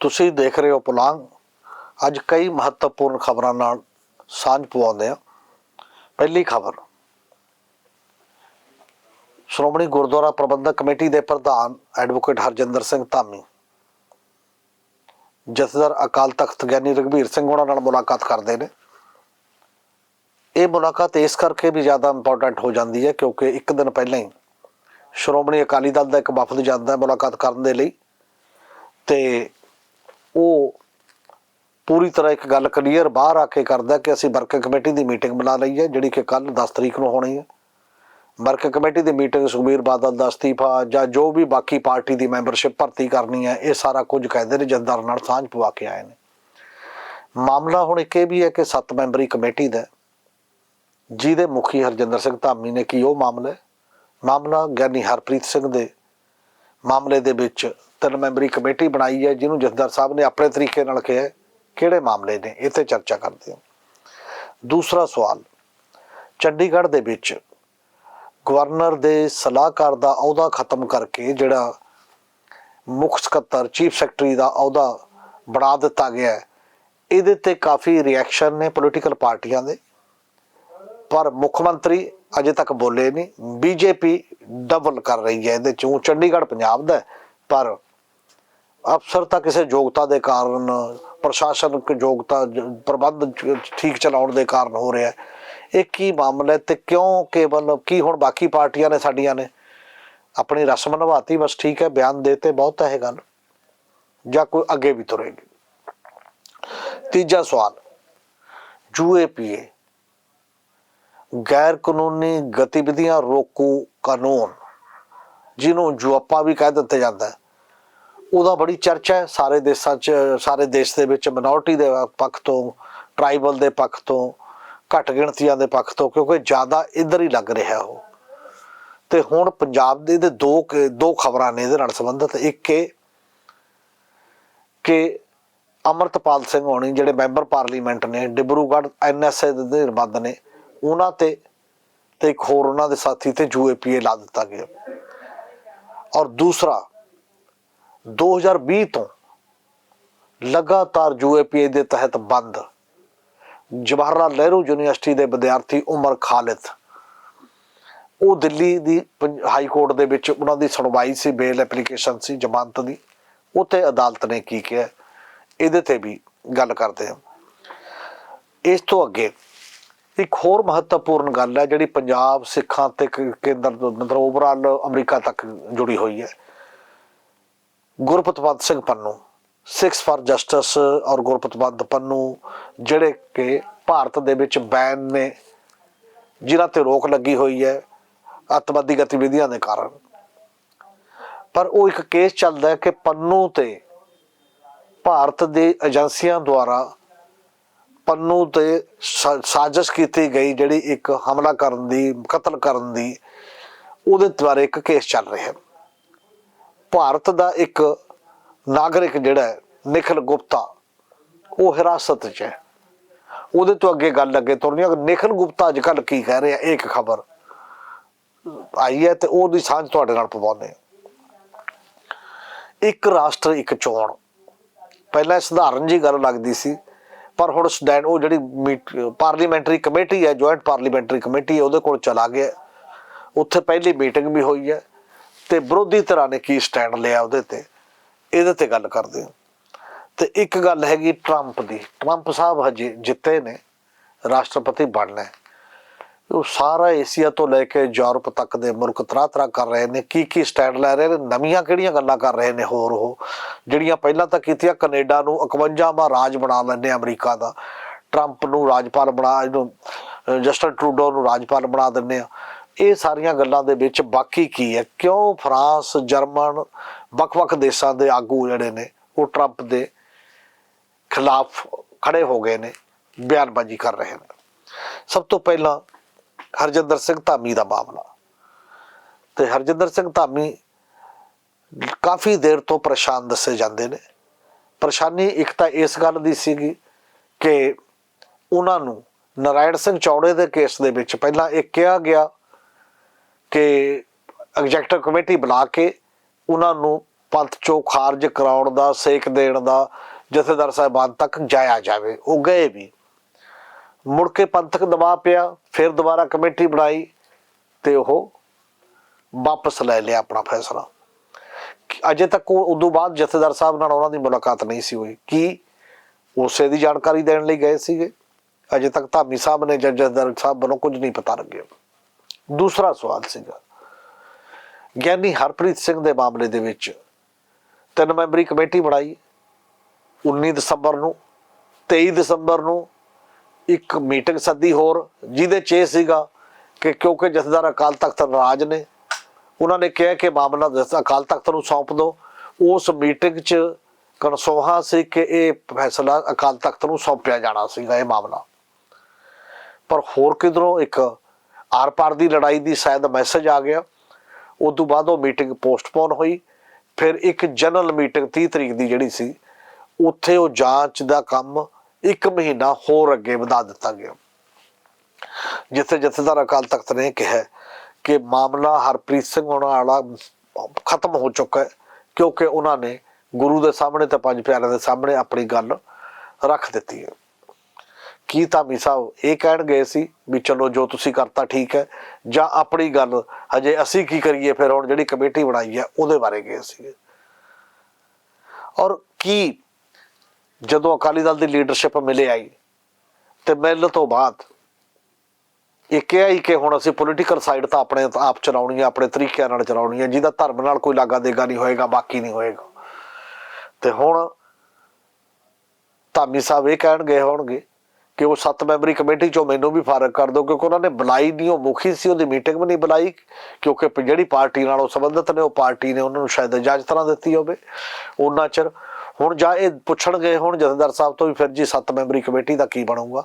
ਤੁਸੀਂ ਦੇਖ ਰਹੇ ਹੋ ਪੁਲਾਂਗ। ਅੱਜ ਕਈ ਮਹੱਤਵਪੂਰਨ ਖਬਰਾਂ ਨਾਲ ਸਾਂਝ ਪਵਾਉਂਦੇ ਆ ਪਹਿਲੀ ਖਬਰ, ਸ਼੍ਰੋਮਣੀ ਗੁਰਦੁਆਰਾ ਪ੍ਰਬੰਧਕ ਕਮੇਟੀ ਦੇ ਪ੍ਰਧਾਨ ਐਡਵੋਕੇਟ ਹਰਜਿੰਦਰ ਸਿੰਘ ਧਾਮੀ, ਜਥੇਦਾਰ ਅਕਾਲ ਤਖਤ ਗਿਆਨੀ ਰਘਬੀਰ ਸਿੰਘ ਉਹਨਾਂ ਨਾਲ ਮੁਲਾਕਾਤ ਕਰਦੇ ਨੇ। ਇਹ ਮੁਲਾਕਾਤ ਇਸ ਕਰਕੇ ਵੀ ਜ਼ਿਆਦਾ ਇੰਪੋਰਟੈਂਟ ਹੋ ਜਾਂਦੀ ਹੈ ਕਿਉਂਕਿ ਇੱਕ ਦਿਨ ਪਹਿਲਾਂ ਹੀ ਸ਼੍ਰੋਮਣੀ ਅਕਾਲੀ ਦਲ ਦਾ ਇੱਕ ਵਫਦ ਜਾਂਦਾ ਹੈ ਮੁਲਾਕਾਤ ਕਰਨ ਦੇ ਲਈ। ਤੇ ਉਹ ਪੂਰੀ ਤਰ੍ਹਾਂ ਇੱਕ ਗੱਲ ਕਲੀਅਰ ਬਾਹਰ ਆ ਕੇ ਕਰਦਾ ਕਿ ਅਸੀਂ ਵਰਕਿੰਗ ਕਮੇਟੀ ਦੀ ਮੀਟਿੰਗ ਬੁਲਾ ਲਈ ਹੈ, ਜਿਹੜੀ ਕਿ ਕੱਲ 10 ਤਰੀਕ ਨੂੰ ਹੋਣੀ ਹੈ। ਵਰਕਿੰਗ ਕਮੇਟੀ ਦੀ ਮੀਟਿੰਗ ਸੁਖਬੀਰ ਬਾਦਲ ਦਾ ਅਸਤੀਫਾ ਜਾਂ ਜੋ ਵੀ ਬਾਕੀ ਪਾਰਟੀ ਦੀ ਮੈਂਬਰਸ਼ਿਪ ਭਰਤੀ ਕਰਨੀ ਹੈ, ਇਹ ਸਾਰਾ ਕੁਝ ਕਹਿੰਦੇ ਨੇ ਜਥੇਦਾਰ ਨਾਲ ਸਾਂਝ ਪਵਾ ਕੇ ਆਏ ਨੇ। ਮਾਮਲਾ ਹੁਣ ਇੱਕ ਇਹ ਵੀ ਹੈ ਕਿ 7 ਮੈਂਬਰੀ ਕਮੇਟੀ ਦਾ ਜਿਹਦੇ ਮੁਖੀ ਹਰਜਿੰਦਰ ਸਿੰਘ ਧਾਮੀ ਨੇ ਕੀ ਉਹ ਮਾਮਲਾ ਮਾਮਲਾ ਗਿਆਨੀ ਹਰਪ੍ਰੀਤ ਸਿੰਘ ਦੇ ਮਾਮਲੇ ਦੇ ਵਿੱਚ ਤਿੰਨ ਮੈਂਬਰੀ ਕਮੇਟੀ ਬਣਾਈ ਹੈ, ਜਿਹਨੂੰ ਜਥੇਦਾਰ ਸਾਹਿਬ ਨੇ ਆਪਣੇ ਤਰੀਕੇ ਨਾਲ ਕਿਹਾ ਕਿਹੜੇ ਮਾਮਲੇ ਨੇ ਇਹ ਤੇ ਚਰਚਾ ਕਰਦੇ ਹਾਂ। ਦੂਸਰਾ ਸਵਾਲ, ਚੰਡੀਗੜ੍ਹ ਦੇ ਵਿੱਚ ਗਵਰਨਰ ਦੇ ਸਲਾਹਕਾਰ ਦਾ ਅਹੁਦਾ ਖਤਮ ਕਰਕੇ ਜਿਹੜਾ ਮੁੱਖ ਸਕੱਤਰ, ਚੀਫ ਸੈਕਟਰੀ ਦਾ ਅਹੁਦਾ ਬਣਾ ਦਿੱਤਾ ਗਿਆ ਹੈ, ਇਹਦੇ ਤੇ ਕਾਫੀ ਰਿਐਕਸ਼ਨ ਨੇ ਪੋਲੀਟੀਕਲ ਪਾਰਟੀਆਂ ਦੇ, ਪਰ ਮੁੱਖ ਮੰਤਰੀ ਅਜੇ ਤੱਕ ਬੋਲੇ ਨਹੀਂ। ਬੀਜੇਪੀ ਡਬਲ ਕਰ ਰਹੀ ਹੈ ਇਹਦੇ ਚੋਂ। ਚੰਡੀਗੜ੍ਹ ਪੰਜਾਬ ਦਾ ਪਰ ਅਫਸਰ ਤਾਂ ਕਿਸੇ ਯੋਗਤਾ ਦੇ ਕਾਰਨ ਪ੍ਰਸ਼ਾਸਨਿਕ ਯੋਗਤਾ ਪ੍ਰਬੰਧ ਠੀਕ ਚਲਾਉਣ ਦੇ ਕਾਰਨ ਹੋ ਰਿਹਾ ਹੈ। ਇਹ ਕੀ ਮਾਮਲਾ ਹੈ ਤੇ ਕਿਉਂ ਕੇਵਲ, ਕੀ ਹੁਣ ਬਾਕੀ ਪਾਰਟੀਆਂ ਨੇ ਸਾਡੀਆਂ ਨੇ? ਆਪਣੀ ਰਸਮ ਨਿਭਾਤੀ, ਬਸ ਠੀਕ ਹੈ, ਬਿਆਨ ਦੇਤੇ ਬਹੁਤ ਹੈ ਇਹ ਗੱਲ। ਜਾਂ ਕੋਈ ਅੱਗੇ ਵੀ ਤੁਰੇਗੀ। ਤੀਜਾ ਸਵਾਲ ਜੂਏ ਪੀਏ ਗੈਰ ਕਾਨੂੰਨੀ ਗਤੀਵਿਧੀਆਂ ਰੋਕੂ ਕਾਨੂੰਨ, ਜਿਹਨੂੰ ਜੁਆਪਾ ਵੀ ਕਹਿ ਦਿੱਤਾ ਜਾਂਦਾ ਹੈ। ਉਹਦਾ ਬੜੀ ਚਰਚਾ ਹੈ ਸਾਰੇ ਦੇਸ਼ਾਂ 'ਚ, ਸਾਰੇ ਦੇਸ਼ ਦੇ ਵਿੱਚ ਮਿਨੋਰਟੀ ਦੇ ਪੱਖ ਤੋਂ ਟ੍ਰਾਈਬਲ ਦੇ ਪੱਖ ਤੋਂ, ਘੱਟ ਗਿਣਤੀਆਂ ਦੇ ਪੱਖ ਤੋਂ, ਕਿਉਂਕਿ ਜ਼ਿਆਦਾ ਇੱਧਰ ਹੀ ਲੱਗ ਰਿਹਾ ਉਹ। ਤੇ ਹੁਣ ਪੰਜਾਬ ਦੇ ਇਹਦੇ ਦੋ ਦੋ ਖਬਰਾਂ ਨੇ ਇਹਦੇ ਨਾਲ ਸੰਬੰਧਿਤ। ਇੱਕ ਇਹ ਕਿ ਅਮਰਤਪਾਲ ਸਿੰਘ ਹੋਣੀ ਜਿਹੜੇ ਮੈਂਬਰ ਪਾਰਲੀਮੈਂਟ ਨੇ, ਡਿਬਰੂਗੜ੍ਹ ਐਨਐਸਏ ਦੇ ਨਿਰਬੰਧ ਨੇ, ਉਹਨਾਂ ਤੇ ਤੇ ਇੱਕ ਹੋਰ ਉਹਨਾਂ ਦੇ ਸਾਥੀ ਤੇ ਯੂਏਪੀਏ ਲਾ ਦਿੱਤਾ ਗਿਆ। ਔਰ ਦੂਸਰਾ 2020 ਤੋਂ ਲਗਾਤਾਰ ਯੂਏਪੀਏ ਦੇ ਤਹਿਤ ਬੰਦ। ਜਵਾਹਰ ਲਾਲ ਨਹਿਰੂ ਯੂਨੀਵਰਸਿਟੀ ਦੇ ਵਿਦਿਆਰਥੀ ਉਮਰ ਖਾਲਿਦ। ਉਹ ਦਿੱਲੀ ਦੀ ਪੰਜ- ਹਾਈ ਕੋਰਟ ਦੇ ਵਿੱਚ ਉਹਨਾਂ ਦੀ ਸੁਣਵਾਈ ਸੀ, ਬੇਲ ਐਪਲੀਕੇਸ਼ਨ ਸੀ, ਜ਼ਮਾਨਤ ਦੀ। ਉੱਥੇ ਅਦਾਲਤ ਨੇ ਕੀ ਕਿਹਾ? ਇਹਦੇ ਤੇ ਵੀ ਗੱਲ ਕਰਦੇ ਹਾਂ। ਇਸ ਤੋਂ ਅੱਗੇ ਇੱਕ ਹੋਰ ਮਹੱਤਵਪੂਰਨ ਗੱਲ ਹੈ, ਜਿਹੜੀ ਪੰਜਾਬ, ਸਿੱਖਾਂ ਤੇ ਕੇਂਦਰ ਮਤਲਬ ਓਵਰਆਲ ਅਮਰੀਕਾ ਤੱਕ ਜੁੜੀ ਹੋਈ ਹੈ। Gurpatwant Singh Pannu Sikhs for justice ਔਰ ਗੁਰਪਤਵੰਤ ਪੰਨੂ, ਜਿਹੜੇ ਕਿ ਭਾਰਤ ਦੇ ਵਿੱਚ ਬੈਨ ਨੇ, ਜਿਨ੍ਹਾਂ ਤੇ ਰੋਕ ਲੱਗੀ ਹੋਈ ਹੈ, ਅੱਤਵਾਦੀ ਗਤੀਵਿਧੀਆਂ ਦੇ ਕਾਰਨ। ਪਰ ਉਹ ਇੱਕ ਕੇਸ ਚੱਲਦਾ ਹੈ ਕਿ ਪੰਨੂ ਤੇ ਭਾਰਤ ਦੇ ਏਜੰਸੀਆਂ ਦੁਆਰਾ ਪੰਨੂ ਤੇ ਸਾਜ਼ਿਸ਼ ਕੀਤੀ ਗਈ, ਜਿਹੜੀ ਇੱਕ ਹਮਲਾ ਕਰਨ ਦੀ, ਕਤਲ ਕਰਨ ਦੀ, ਉਹਦੇ ਦੁਆਰਾ ਇੱਕ ਕੇਸ ਚੱਲ ਰਿਹਾ ਹੈ। ਭਾਰਤ ਦਾ ਇੱਕ ਨਾਗਰਿਕ ਜਿਹੜਾ ਹੈ, ਨਿਖਿਲ ਗੁਪਤਾ ਉਹ ਹਿਰਾਸਤ 'ਚ ਹੈ। ਉਹਦੇ ਤੋਂ ਅੱਗੇ ਗੱਲ ਅੱਗੇ ਤੁਰਨੀ ਹੈ। ਨਿਖਿਲ ਗੁਪਤਾ ਅੱਜ ਕੱਲ ਕੀ ਕਹਿ ਰਿਹਾ ਇਹ ਇੱਕ ਖਬਰ ਆਈ ਹੈ ਤੇ ਉਹਦੀ ਸਾਂਝ ਤੁਹਾਡੇ ਨਾਲ ਪਵਾਉਂਦੇ ਇੱਕ ਰਾਸ਼ਟਰ ਇੱਕ ਚੋਣ। ਪਹਿਲਾਂ ਸਧਾਰਨ ਜੀ ਗੱਲ ਲੱਗਦੀ ਸੀ ਪਰ ਹੁਣ ਸਟੈਂਡ ਉਹ ਜਿਹੜੀ ਮੀਟ- ਪਾਰਲੀਮੈਂਟਰੀ ਕਮੇਟੀ ਹੈ ਜੁਆਇੰਟ ਪਾਰਲੀਮੈਂਟਰੀ ਕਮੇਟੀ ਹੈ ਉਹਦੇ ਕੋਲ ਚਲਾ ਗਿਆ। ਉੱਥੇ ਪਹਿਲੀ ਮੀਟਿੰਗ ਵੀ ਹੋਈ ਹੈ। ਤੇ ਵਿਰੋਧੀ ਧਿਰਾਂ ਨੇ ਕੀ ਸਟੈਂਡ ਲਿਆ ਉਹਦੇ ਤੇ? ਇਹਦੇ ਤੇ ਗੱਲ ਕਰਦੇ ਹਾਂ। ਤੇ ਇੱਕ ਗੱਲ ਹੈਗੀ ਟਰੰਪ ਦੀ। ਟਰੰਪ ਸਾਹਿਬ ਹਜੇ ਜਿੱਤੇ ਨੇ, ਰਾਸ਼ਟਰਪਤੀ ਬਣਨਾ ਹੈ। ਉਹ ਸਾਰਾ ਏਸ਼ੀਆ ਤੋਂ ਲੈ ਕੇ ਯੂਰਪ ਤੱਕ ਦੇ ਮੁਲਕ ਤਰ੍ਹਾਂ ਤਰ੍ਹਾਂ ਕਰ ਰਹੇ ਨੇ। ਕੀ ਕੀ ਸਟੈਂਡ ਲੈ ਰਹੇ ਨੇ? ਨਵੀਆਂ ਕਿਹੜੀਆਂ ਗੱਲਾਂ ਕਰ ਰਹੇ ਨੇ ਹੋਰ ਉਹ? ਜਿਹੜੀਆਂ ਪਹਿਲਾਂ ਤਾਂ ਕੀਤੀਆਂ ਕੈਨੇਡਾ ਨੂੰ 51ਵਾਂ ਰਾਜ ਬਣਾ ਲੈਂਦੇ ਅਮਰੀਕਾ ਦਾ। ਟਰੰਪ ਨੂੰ ਰਾਜਪਾਲ ਬਣਾ, ਇਹਨੂੰ ਜਸਟਨ ਟਰੂਡੋ ਨੂੰ ਰਾਜਪਾਲ ਬਣਾ ਦਿੰਦੇ ਆ। ਇਹ ਸਾਰੀਆਂ ਗੱਲਾਂ ਦੇ ਵਿੱਚ ਬਾਕੀ ਕੀ ਹੈ? ਕਿਉਂ ਫਰਾਂਸ, ਜਰਮਨ, ਵੱਖ-ਵੱਖ ਦੇਸ਼ਾਂ ਦੇ ਆਗੂ ਜਿਹੜੇ ਨੇ, ਉਹ ਟਰੰਪ ਦੇ ਖਿਲਾਫ ਖੜੇ ਹੋ ਗਏ ਨੇ, ਬਿਆਨਬਾਜ਼ੀ ਕਰ ਰਹੇ ਨੇ। ਸਭ ਤੋਂ ਪਹਿਲਾਂ ਹਰਜਿੰਦਰ ਸਿੰਘ ਧਾਮੀ ਦਾ ਮਾਮਲਾ। ਤੇ ਹਰਜਿੰਦਰ ਸਿੰਘ ਧਾਮੀ ਕਾਫੀ ਦੇਰ ਤੋਂ ਪਰੇਸ਼ਾਨ ਦੱਸੇ ਜਾਂਦੇ ਨੇ। ਪਰੇਸ਼ਾਨੀ ਇੱਕ ਤਾਂ ਇਸ ਗੱਲ ਦੀ ਸੀਗੀ ਕਿ ਉਹਨਾਂ ਨੂੰ ਨਾਰਾਇਣ ਸਿੰਘ ਚੌੜੇ ਦੇ ਕੇਸ ਦੇ ਵਿੱਚ ਪਹਿਲਾਂ ਇਹ ਕਿਹਾ ਗਿਆ ਕਿ ਐਗਜ਼ੈਕਟਿਵ ਕਮੇਟੀ ਬੁਲਾ ਕੇ ਉਹਨਾਂ ਨੂੰ ਪੰਥ ਚੋਂ ਖਾਰਜ ਕਰਾਉਣ ਦਾ, ਸੇਕ ਦੇਣ ਦਾ, ਜਥੇਦਾਰ ਸਾਹਿਬਾਨ ਤੱਕ ਜਾਇਆ ਜਾਵੇ। ਉਹ ਗਏ ਵੀ। ਮੁੜ ਕੇ ਪੰਥਕ ਦਬਾਅ ਪਿਆ, ਫਿਰ ਦੁਬਾਰਾ ਕਮੇਟੀ ਬਣਾਈ ਤੇ ਉਹ ਵਾਪਸ ਲੈ ਲਿਆ ਆਪਣਾ ਫੈਸਲਾ। ਅਜੇ ਤੱਕ ਉਹ, ਉਦੋਂ ਬਾਅਦ ਜਥੇਦਾਰ ਸਾਹਿਬ ਨਾਲ ਉਹਨਾਂ ਦੀ ਮੁਲਾਕਾਤ ਨਹੀਂ ਸੀ ਹੋਈ। ਕਿ ਉਸੇ ਦੀ ਜਾਣਕਾਰੀ ਦੇਣ ਲਈ ਗਏ ਸੀਗੇ? ਅਜੇ ਤੱਕ ਧਾਮੀ ਸਾਹਿਬ ਨੇ ਜਥੇਦਾਰ ਸਾਹਿਬ ਵੱਲੋਂ ਕੁਝ ਨਹੀਂ ਪਤਾ ਲੱਗਿਆ। ਦੂਸਰਾ ਸਵਾਲ ਸੀਗਾ। ਗਿਆਨੀ ਹਰਪ੍ਰੀਤ ਸਿੰਘ ਦੇ ਮਾਮਲੇ ਦੇ ਵਿੱਚ ਤਿੰਨ ਮੈਂਬਰੀ ਕਮੇਟੀ ਬਣਾਈ 19 ਦਸੰਬਰ ਨੂੰ 23 ਦਸੰਬਰ ਨੂੰ ਇੱਕ ਮੀਟਿੰਗ ਸੱਦੀ ਹੋਰ, ਜਿਹਦੇ 'ਚ ਇਹ ਸੀਗਾ ਕਿ ਕਿਉਂਕਿ ਜਥੇਦਾਰ ਅਕਾਲ ਤਖਤ ਨਾਰਾਜ਼ ਨੇ, ਉਹਨਾਂ ਨੇ ਕਿਹਾ ਕਿ ਮਾਮਲਾ ਅਕਾਲ ਤਖਤ ਨੂੰ ਸੌਂਪ ਦਿਓ ਉਸ ਮੀਟਿੰਗ 'ਚ ਕਨਸੋਹਾ ਸੀ ਕਿ ਇਹ ਫੈਸਲਾ ਅਕਾਲ ਤਖਤ ਨੂੰ ਸੌਂਪਿਆ ਜਾਣਾ ਸੀਗਾ, ਇਹ ਮਾਮਲਾ। ਪਰ ਹੋਰ ਕਿਧਰੋਂ ਇੱਕ ਆਰ-ਪਾਰ ਦੀ ਲੜਾਈ ਦੀ ਸ਼ਾਇਦ ਮੈਸੇਜ ਆ ਗਿਆ। ਉਸ ਤੋਂ ਬਾਅਦ ਉਹ ਮੀਟਿੰਗ ਪੋਸਟਪੋਨ ਹੋਈ। ਫਿਰ ਇੱਕ ਜਨਰਲ ਮੀਟਿੰਗ 30 ਤਰੀਕ ਦੀ ਜਿਹੜੀ ਸੀ, ਉੱਥੇ ਉਹ ਜਾਂਚ ਦਾ ਕੰਮ ਇੱਕ ਮਹੀਨਾ ਹੋਰ ਅੱਗੇ ਵਧਾ ਦਿੱਤਾ ਗਿਆ। ਜਿੱਥੇ ਜਥੇਦਾਰ ਅਕਾਲ ਤਖਤ ਨੇ ਕਿਹਾ ਕਿ ਮਾਮਲਾ ਹਰਪ੍ਰੀਤ ਸਿੰਘ ਹੋਣਾ ਵਾਲਾ ਖਤਮ ਹੋ ਚੁੱਕਾ ਹੈ, ਕਿਉਂਕਿ ਉਹਨਾਂ ਨੇ ਗੁਰੂ ਦੇ ਸਾਹਮਣੇ ਤੇ ਪੰਜ ਪਿਆਰਿਆਂ ਦੇ ਸਾਹਮਣੇ ਆਪਣੀ ਗੱਲ ਰੱਖ ਦਿੱਤੀ ਹੈ। ਕੀ ਧਾਮੀ ਸਾਹਿਬ, ਇਹ ਕਹਿਣ ਗਏ ਸੀ ਵੀ ਚਲੋ ਜੋ ਤੁਸੀਂ ਕਰਤਾ ਠੀਕ ਹੈ, ਜਾਂ ਆਪਣੀ ਗੱਲ, ਹਜੇ ਅਸੀਂ ਕੀ ਕਰੀਏ ਫਿਰ ਹੁਣ ਜਿਹੜੀ ਕਮੇਟੀ ਬਣਾਈ ਹੈ, ਉਹਦੇ ਬਾਰੇ ਗਏ ਸੀ ਔਰ ਕੀ ਜਦੋਂ ਅਕਾਲੀ ਦਲ ਦੀ ਲੀਡਰਸ਼ਿਪ ਮਿਲੇ ਆਈ, ਤੇ ਮਿਲ ਤੋਂ ਬਾਅਦ ਇਹ ਕਿਹਾ ਹੀ ਕਿ ਹੁਣ ਅਸੀਂ ਪੋਲੀਟੀਕਲ ਸਾਈਡ ਤਾਂ ਆਪਣੇ ਆਪ ਚਲਾਉਣੀ ਹੈ, ਆਪਣੇ ਤਰੀਕਿਆਂ ਨਾਲ ਚਲਾਉਣੀ ਹੈ, ਜਿਹਦਾ ਧਰਮ ਨਾਲ ਕੋਈ ਲਾਗਾ ਦੇਗਾ ਨਹੀਂ ਹੋਏਗਾ, ਬਾਕੀ ਨਹੀਂ ਹੋਏਗਾ। ਤੇ ਹੁਣ ਧਾਮੀ ਸਾਹਿਬ ਇਹ ਕਹਿਣ ਗਏ ਹੋਣਗੇ ਕਿ ਉਹ ਸੱਤ ਮੈਂਬਰੀ ਕਮੇਟੀ ਚੋਂ ਮੈਨੂੰ ਵੀ ਫਾਰਗ ਕਰ ਦਿਓ, ਕਿਉਂਕਿ ਉਹਨਾਂ ਨੇ ਬੁਲਾਈ ਨਹੀਂ ਉਹ ਮੁਖੀ ਸੀ, ਉਹਦੀ ਮੀਟਿੰਗ ਵੀ ਨਹੀਂ ਬੁਲਾਈ, ਕਿਉਂਕਿ ਜਿਹੜੀ ਪਾਰਟੀ ਨਾਲ ਉਹ ਸੰਬੰਧਿਤ ਨੇ, ਉਹ ਪਾਰਟੀ ਨੇ ਉਹਨਾਂ ਨੂੰ ਸ਼ਾਇਦ ਇਜਾਜ਼ਤ ਨਾ ਦਿੱਤੀ ਹੋਵੇ ਉਹਨਾਂ ਚਿਰ। ਹੁਣ ਜਾਂ ਇਹ ਪੁੱਛਣਗੇ, ਹੁਣ ਜਥੇਦਾਰ ਸਾਹਿਬ ਤੋਂ ਵੀ ਫਿਰ ਜੀ ਸੱਤ ਮੈਂਬਰੀ ਕਮੇਟੀ ਦਾ ਕੀ ਬਣੂਗਾ।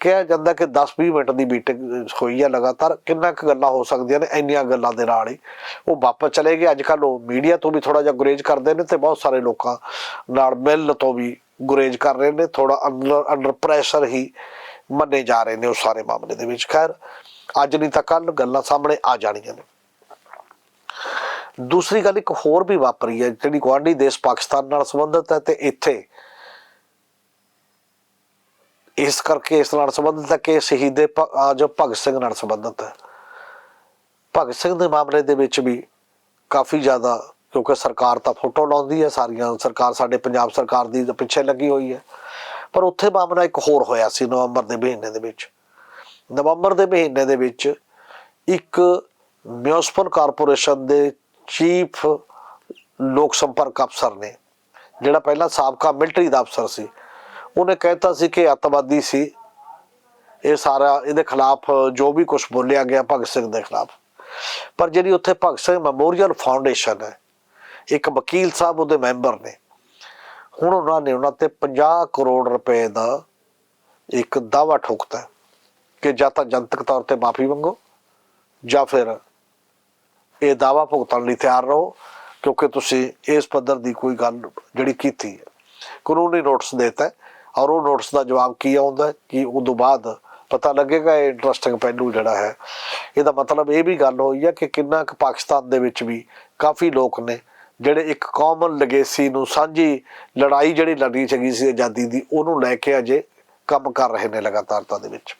ਕਿਹਾ ਜਾਂਦਾ ਕਿ 10-20 ਮਿੰਟ ਦੀ ਮੀਟਿੰਗ ਹੋਈ ਹੈ ਲਗਾਤਾਰ, ਕਿੰਨਾ ਕੁ ਗੱਲਾਂ ਹੋ ਸਕਦੀਆਂ ਨੇ ਇੰਨੀਆਂ ਗੱਲਾਂ ਦੇ ਨਾਲ ਹੀ। ਉਹ ਵਾਪਸ ਚਲੇ ਗਏ। ਅੱਜ ਕੱਲ ਉਹ ਮੀਡੀਆ ਤੋਂ ਵੀ ਥੋੜਾ ਜਿਹਾ ਗੁਰੇਜ ਕਰਦੇ ਨੇ ਤੇ ਬਹੁਤ ਸਾਰੇ ਲੋਕਾਂ ਨਾਲ ਮਿਲ ਤੋਂ ਵੀ ਗੁਰੇਜ ਕਰ ਰਹੇ ਨੇ। ਥੋੜਾ ਅੰਡਰ ਅੰਡਰ ਪ੍ਰੈਸ਼ਰ ਹੀ ਮੰਨੇ ਜਾ ਰਹੇ ਨੇ ਉਹ ਸਾਰੇ ਮਾਮਲੇ ਦੇ ਵਿੱਚ। ਖੈਰ, ਅੱਜ ਨਹੀਂ ਤਾਂ ਕੱਲ ਗੱਲਾਂ ਸਾਹਮਣੇ ਆ ਜਾਣੀਆਂ ਨੇ। ਦੂਸਰੀ ਗੱਲ ਇੱਕ ਹੋਰ ਵੀ ਵਾਪਰੀ ਹੈ, ਜਿਹੜੀ ਗੁਆਂਢੀ ਦੇਸ਼ ਪਾਕਿਸਤਾਨ ਨਾਲ ਸੰਬੰਧਿਤ ਹੈ ਤੇ ਇੱਥੇ ਇਸ ਕਰਕੇ ਇਸ ਨਾਲ ਸੰਬੰਧਿਤ ਹੈ ਕਿ ਸ਼ਹੀਦੇ ਭ- ਅਹ ਜੋ ਭਗਤ ਸਿੰਘ ਨਾਲ ਸੰਬੰਧਿਤ ਹੈ। ਭਗਤ ਸਿੰਘ ਦੇ ਮਾਮਲੇ ਦੇ ਵਿੱਚ ਵੀ ਕਾਫੀ ਜ਼ਿਆਦਾ, ਕਿਉਂਕਿ ਸਰਕਾਰ ਤਾਂ ਫੋਟੋ ਲਾਉਂਦੀ ਹੈ, ਸਾਰੀਆਂ ਸਰਕਾਰ ਸਾਡੇ ਪੰਜਾਬ ਸਰਕਾਰ ਦੀ ਪਿੱਛੇ ਲੱਗੀ ਹੋਈ ਹੈ। ਪਰ ਉੱਥੇ ਮਾਮਲਾ ਇੱਕ ਹੋਰ ਹੋਇਆ ਸੀ ਨਵੰਬਰ ਦੇ ਮਹੀਨੇ ਦੇ ਵਿੱਚ। ਨਵੰਬਰ ਦੇ ਮਹੀਨੇ ਦੇ ਵਿੱਚ ਇੱਕ ਮਿਊਨਿਸਪਲ ਕਾਰਪੋਰੇਸ਼ਨ ਦੇ ਚੀਫ ਲੋਕ ਸੰਪਰਕ ਅਫਸਰ ਨੇ, ਜਿਹੜਾ ਪਹਿਲਾਂ ਸਾਬਕਾ ਮਿਲਟਰੀ ਦਾ ਅਫਸਰ ਸੀ ਉਹਨੇ ਕਹਿਤਾ ਸੀ ਕਿ ਅੱਤਵਾਦੀ ਸੀ। ਇਹ ਸਾਰਾ ਇਹਦੇ ਖਿਲਾਫ ਜੋ ਵੀ ਕੁਝ ਬੋਲਿਆ ਗਿਆ ਭਗਤ ਸਿੰਘ ਦੇ ਖਿਲਾਫ। ਪਰ ਜਿਹੜੀ ਉੱਥੇ ਭਗਤ ਸਿੰਘ ਮੈਮੋਰੀਅਲ ਫਾਊਂਡੇਸ਼ਨ ਹੈ, ਇੱਕ ਵਕੀਲ ਸਾਹਿਬ ਉਹਦੇ ਮੈਂਬਰ ਨੇ। ਹੁਣ ਉਹਨਾਂ ਨੇ ਉਹਨਾਂ ਤੇ 50 ਕਰੋੜ ਰੁਪਏ ਦਾ ਇੱਕ ਦਾਵਾ ਠੋਕਤਾ ਕਿ ਜਾਂ ਤਾਂ ਜਨਤਕ ਤੌਰ ਤੇ ਮਾਫੀ ਮੰਗੋ ਜਾਂ ਫਿਰ ਇਹ ਦਾਵਾ ਭੁਗਤਣ ਲਈ ਤਿਆਰ ਰਹੋ, ਕਿਉਂਕਿ ਤੁਸੀਂ ਇਸ ਪੱਧਰ ਦੀ ਕੋਈ ਗੱਲ ਜਿਹੜੀ ਕੀਤੀ ਕਾਨੂੰਨੀ ਨੋਟਿਸ ਦਿੱਤਾ ਔਰ ਉਹ ਨੋਟਸ ਦਾ ਜਵਾਬ ਕੀ ਆਉਂਦਾ ਕਿ ਕਿ ਤੋਂ ਬਾਅਦ ਪਤਾ ਲੱਗੇਗਾ ਇਹ ਇੰਟਰਸਟਿੰਗ ਪਹਿਲੂ ਜਿਹੜਾ ਹੈ। ਇਹਦਾ ਮਤਲਬ ਇਹ ਵੀ ਗੱਲ ਹੋਈ ਹੈ ਕਿ ਕਿੰਨਾ ਕੁ ਪਾਕਿਸਤਾਨ ਦੇ ਵਿੱਚ ਵੀ ਕਾਫੀ ਲੋਕ ਨੇ ਜਿਹੜੇ ਇੱਕ ਕਾਮਨ ਲੈਗੇਸੀ ਨੂੰ ਸਾਂਝੀ ਲੜਾਈ ਜਿਹੜੀ ਲੜੀ ਚਗੀ ਸੀ ਆਜ਼ਾਦੀ ਦੀ, ਉਹਨੂੰ ਲੈ ਕੇ ਅਜੇ ਕੰਮ ਕਰ ਰਹੇ ਨੇ ਲਗਾਤਾਰਤਾ ਦੇ ਵਿੱਚ।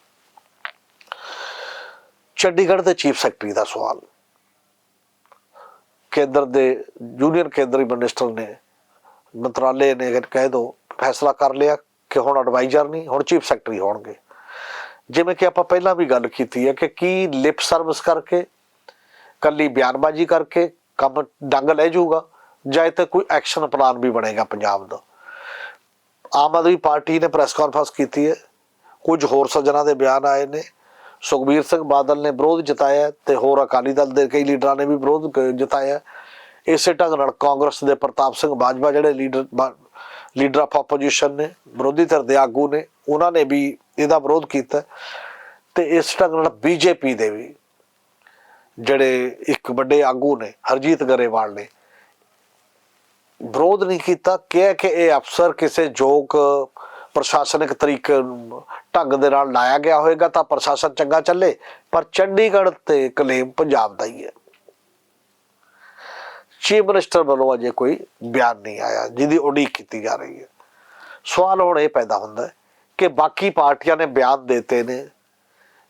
ਚੰਡੀਗੜ੍ਹ ਦੇ ਚੀਫ ਸੈਕਟਰੀ ਦਾ ਸਵਾਲ। ਕੇਂਦਰ ਦੇ ਜੂਨੀਅਰ ਕੇਂਦਰੀ ਮਿਨਿਸਟਰ ਨੇ ਮੰਤਰਾਲੇ ਨੇ ਕਹਿ ਦੋ, ਫੈਸਲਾ ਕਰ ਲਿਆ ਕਿ ਹੁਣ ਐਡਵਾਈਜ਼ਰ ਨਹੀਂ, ਹੁਣ ਚੀਫ ਸੈਕਟਰੀ ਹੋਣਗੇ। ਜਿਵੇਂ ਕਿ ਆਪਾਂ ਪਹਿਲਾਂ ਵੀ ਗੱਲ ਕੀਤੀ ਹੈ ਕਿ ਕੀ ਲਿਪ ਸਰਵਿਸ ਕਰਕੇ, ਕੱਲੀ ਬਿਆਨਬਾਜ਼ੀ ਕਰਕੇ ਕੰਮ ਡੰਗ ਲੈ ਜਾਊਗਾ, ਜਾਂ ਇਹ ਤੇ ਕੋਈ ਐਕਸ਼ਨ ਪਲਾਨ ਵੀ ਬਣੇਗਾ ਪੰਜਾਬ ਦਾ। ਆਮ ਆਦਮੀ ਪਾਰਟੀ ਨੇ ਪ੍ਰੈਸ ਕਾਨਫਰੰਸ ਕੀਤੀ ਹੈ, ਕੁਝ ਹੋਰ ਸੱਜਣਾ ਦੇ ਬਿਆਨ ਆਏ ਨੇ। ਸੁਖਬੀਰ ਸਿੰਘ ਬਾਦਲ ਨੇ ਵਿਰੋਧ ਜਤਾਇਆ ਹੈ ਤੇ ਹੋਰ ਅਕਾਲੀ ਦਲ ਦੇ ਕਈ ਲੀਡਰਾਂ ਨੇ ਵੀ ਵਿਰੋਧ ਜਤਾਇਆ ਇਸੇ ਢੰਗ ਨਾਲ ਕਾਂਗਰਸ ਦੇ ਪ੍ਰਤਾਪ ਸਿੰਘ ਬਾਜਵਾ ਜਿਹੜੇ ਲੀਡਰ ਬਾ- ਲੀਡਰ ਆਫ ਆਪੋਜੀਸ਼ਨ ਨੇ, ਵਿਰੋਧੀ ਧਿਰ ਦੇ ਆਗੂ ਨੇ, ਉਹਨਾਂ ਨੇ ਵੀ ਇਹਦਾ ਵਿਰੋਧ ਕੀਤਾ ਹੈ। ਤੇ ਇਸ ਢੰਗ ਨਾਲ ਬੀਜੇਪੀ ਦੇ ਵੀ ਜਿਹੜੇ ਇੱਕ ਵੱਡੇ ਆਗੂ ਨੇ, ਹਰਜੀਤ ਗਰੇਵਾਲ ਨੇ, ਵਿਰੋਧ ਨਹੀਂ ਕੀਤਾ ਕਿਹਾ ਕਿ ਇਹ ਅਫਸਰ ਕਿਸੇ ਯੋਗ ਪ੍ਰਸ਼ਾਸਨਿਕ ਤਰੀਕੇ ਢੰਗ ਦੇ ਨਾਲ ਲਾਇਆ ਗਿਆ ਹੋਵੇਗਾ ਤਾਂ ਪ੍ਰਸ਼ਾਸਨ ਚੰਗਾ ਚੱਲੇ, ਪਰ ਚੰਡੀਗੜ੍ਹ ਤੇ ਕਲੇਮ ਪੰਜਾਬ ਦਾ ਹੀ ਹੈ ਚੀਫ ਮਿਨਿਸਟਰ ਵੱਲੋਂ ਅਜੇ ਕੋਈ ਬਿਆਨ ਨਹੀਂ ਆਇਆ, ਜਿਹਦੀ ਉਡੀਕ ਕੀਤੀ ਜਾ ਰਹੀ ਹੈ। ਸਵਾਲ ਹੁਣ ਇਹ ਪੈਦਾ ਹੁੰਦਾ ਹੈ ਕਿ ਬਾਕੀ ਪਾਰਟੀਆਂ ਨੇ ਬਿਆਨ ਦਿੱਤੇ ਨੇ।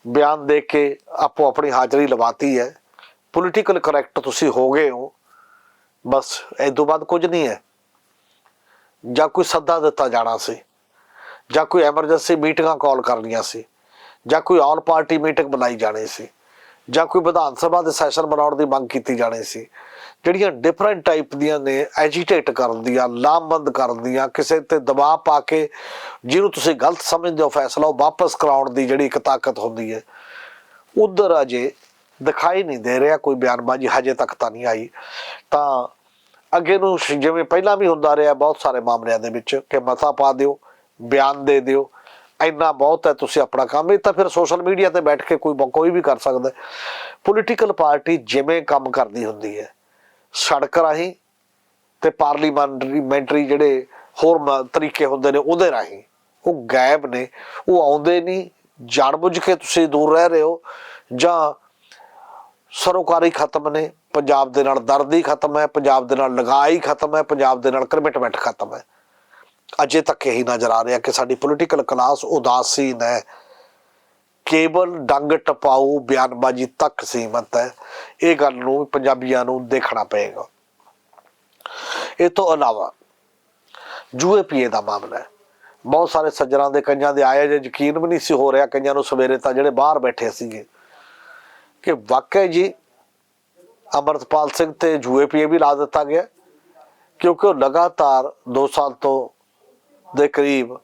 ਬਿਆਨ ਦੇ ਕੇ ਆਪੋ ਆਪਣੀ ਹਾਜ਼ਰੀ ਲਵਾਤੀ ਹੈ। ਪੋਲੀਟੀਕਲ ਕਰੈਕਟ ਤੁਸੀਂ ਹੋ ਗਏ ਹੋ। ਬਸ, ਇਹ ਤੋਂ ਬਾਅਦ ਕੁਝ ਨਹੀਂ ਹੈ। ਜਾਂ ਕੋਈ ਸੱਦਾ ਦਿੱਤਾ ਜਾਣਾ ਸੀ, ਜਾਂ ਕੋਈ ਐਮਰਜੈਂਸੀ ਮੀਟਿੰਗਾਂ ਕਾਲ ਕਰਨੀਆਂ ਸੀ, ਜਾਂ ਕੋਈ ਆਲ ਪਾਰਟੀ ਮੀਟਿੰਗ ਬਣਾਈ ਜਾਣੀ ਸੀ, ਜਾਂ ਕੋਈ ਵਿਧਾਨ ਸਭਾ ਦੇ ਸੈਸ਼ਨ ਬਣਾਉਣ ਦੀ ਮੰਗ ਕੀਤੀ ਜਾਣੀ ਸੀ। ਜਿਹੜੀਆਂ ਡਿਫਰੈਂਟ ਟਾਈਪ ਦੀਆਂ ਨੇ ਐਜੀਟੇਟ ਕਰਨ ਦੀਆਂ, ਲਾਮਬੰਦ ਕਰਨ ਦੀਆਂ, ਕਿਸੇ ਤੇ ਦਬਾਅ ਪਾ ਕੇ ਜਿਹਨੂੰ ਤੁਸੀਂ ਗਲਤ ਸਮਝਦੇ ਹੋ, ਫੈਸਲਾ ਉਹ ਵਾਪਸ ਕਰਾਉਣ ਦੀ ਜਿਹੜੀ ਇੱਕ ਤਾਕਤ ਹੁੰਦੀ ਹੈ, ਉਧਰ ਅਜੇ ਦਿਖਾਈ ਨਹੀਂ ਦੇ ਰਿਹਾ, ਕੋਈ ਬਿਆਨਬਾਜ਼ੀ ਹਜੇ ਤੱਕ ਤਾਂ ਨਹੀਂ ਆਈ। ਤਾਂ ਅੱਗੇ ਨੂੰ ਜਿਵੇਂ ਪਹਿਲਾਂ ਵੀ ਹੁੰਦਾ ਰਿਹਾ ਬਹੁਤ ਸਾਰੇ ਮਾਮਲਿਆਂ ਦੇ ਵਿੱਚ ਕਿ ਮਤਾ ਪਾ ਦਿਓ, ਬਿਆਨ ਦੇ ਦਿਓ, ਇੰਨਾ ਬਹੁਤ ਹੈ, ਤੁਸੀਂ ਆਪਣਾ ਕੰਮ ਇਹ ਤਾਂ ਫਿਰ ਸੋਸ਼ਲ ਮੀਡੀਆ ਤੇ ਬੈਠ ਕੇ ਕੋਈ ਕੋਈ ਵੀ ਕਰ ਸਕਦਾ। ਪੋਲੀਟੀਕਲ ਪਾਰਟੀ ਜਿਵੇਂ ਕੰਮ ਕਰਦੀ ਹੁੰਦੀ ਹੈ ਸੜਕ ਰਾਹੀਂ ਤੇ ਪਾਰਲੀਮੈਂਟਰੀ ਜਿਹੜੇ ਹੋਰ ਮ- ਤਰੀਕੇ ਹੁੰਦੇ ਨੇ ਉਹਦੇ ਰਾਹੀਂ। ਉਹ ਗਾਇਬ ਨੇ। ਉਹ ਆਉਂਦੇ ਨਹੀਂ। ਜਾਣਬੁੱਝ ਕੇ ਤੁਸੀਂ ਦੂਰ ਰਹਿ ਰਹੇ ਹੋ। ਜਾਂ ਸਰੋਕਾਰੀ ਖਤਮ ਨੇ। ਪੰਜਾਬ ਦੇ ਨਾਲ ਦਰਦੀ ਖਤਮ ਹੈ। ਪੰਜਾਬ ਦੇ ਨਾਲ ਲਗਾਈ ਖਤਮ ਹੈ। ਪੰਜਾਬ ਦੇ ਨਾਲ ਕਮਿਟਮੈਂਟ ਖਤਮ ਹੈ। ਅਜੇ ਤੱਕ ਇਹੀ ਨਜ਼ਰ ਆ ਰਿਹਾ ਕਿ ਸਾਡੀ ਪੋਲੀਟੀਕਲ ਕਲਾਸ ਉਦਾਸੀਨ ਹੈ ਕੇਵਲ ਡੰਗ ਟਪਾਊ, ਬਿਆਨਬਾਜ਼ੀ ਤੱਕ ਸੀਮਤ ਹੈ। ਇਹ ਗੱਲ ਨੂੰ ਪੰਜਾਬੀਆਂ ਨੂੰ ਦੇਖਣਾ ਪਏਗਾ। ਇਹ ਤੋਂ ਇਲਾਵਾ ਜੂਏ ਪੀਏ ਦਾ ਮਾਮਲਾ ਹੈ। ਬਹੁਤ ਸਾਰੇ ਸੱਜਰਾਂ ਦੇ ਕਈਆਂ ਦੇ ਆਏ ਜੇ ਯਕੀਨ ਵੀ ਨਹੀਂ ਸੀ ਹੋ ਰਿਹਾ। ਕਈਆਂ ਨੂੰ ਸਵੇਰੇ ਤਾਂ ਜਿਹੜੇ ਬਾਹਰ ਬੈਠੇ ਸੀਗੇ ਕਿ ਵਾਕਿਆ ਜੀ ਅਮਰਤਪਾਲ ਸਿੰਘ ਤੇ ਜੂਏ ਪੀਏ ਵੀ ਲਾ ਦਿੱਤਾ ਗਿਆ। ਕਿਉਂਕਿ ਉਹ ਲਗਾਤਾਰ 2 ਸਾਲ ਤੋਂ ਦੇ ਕਰੀਬ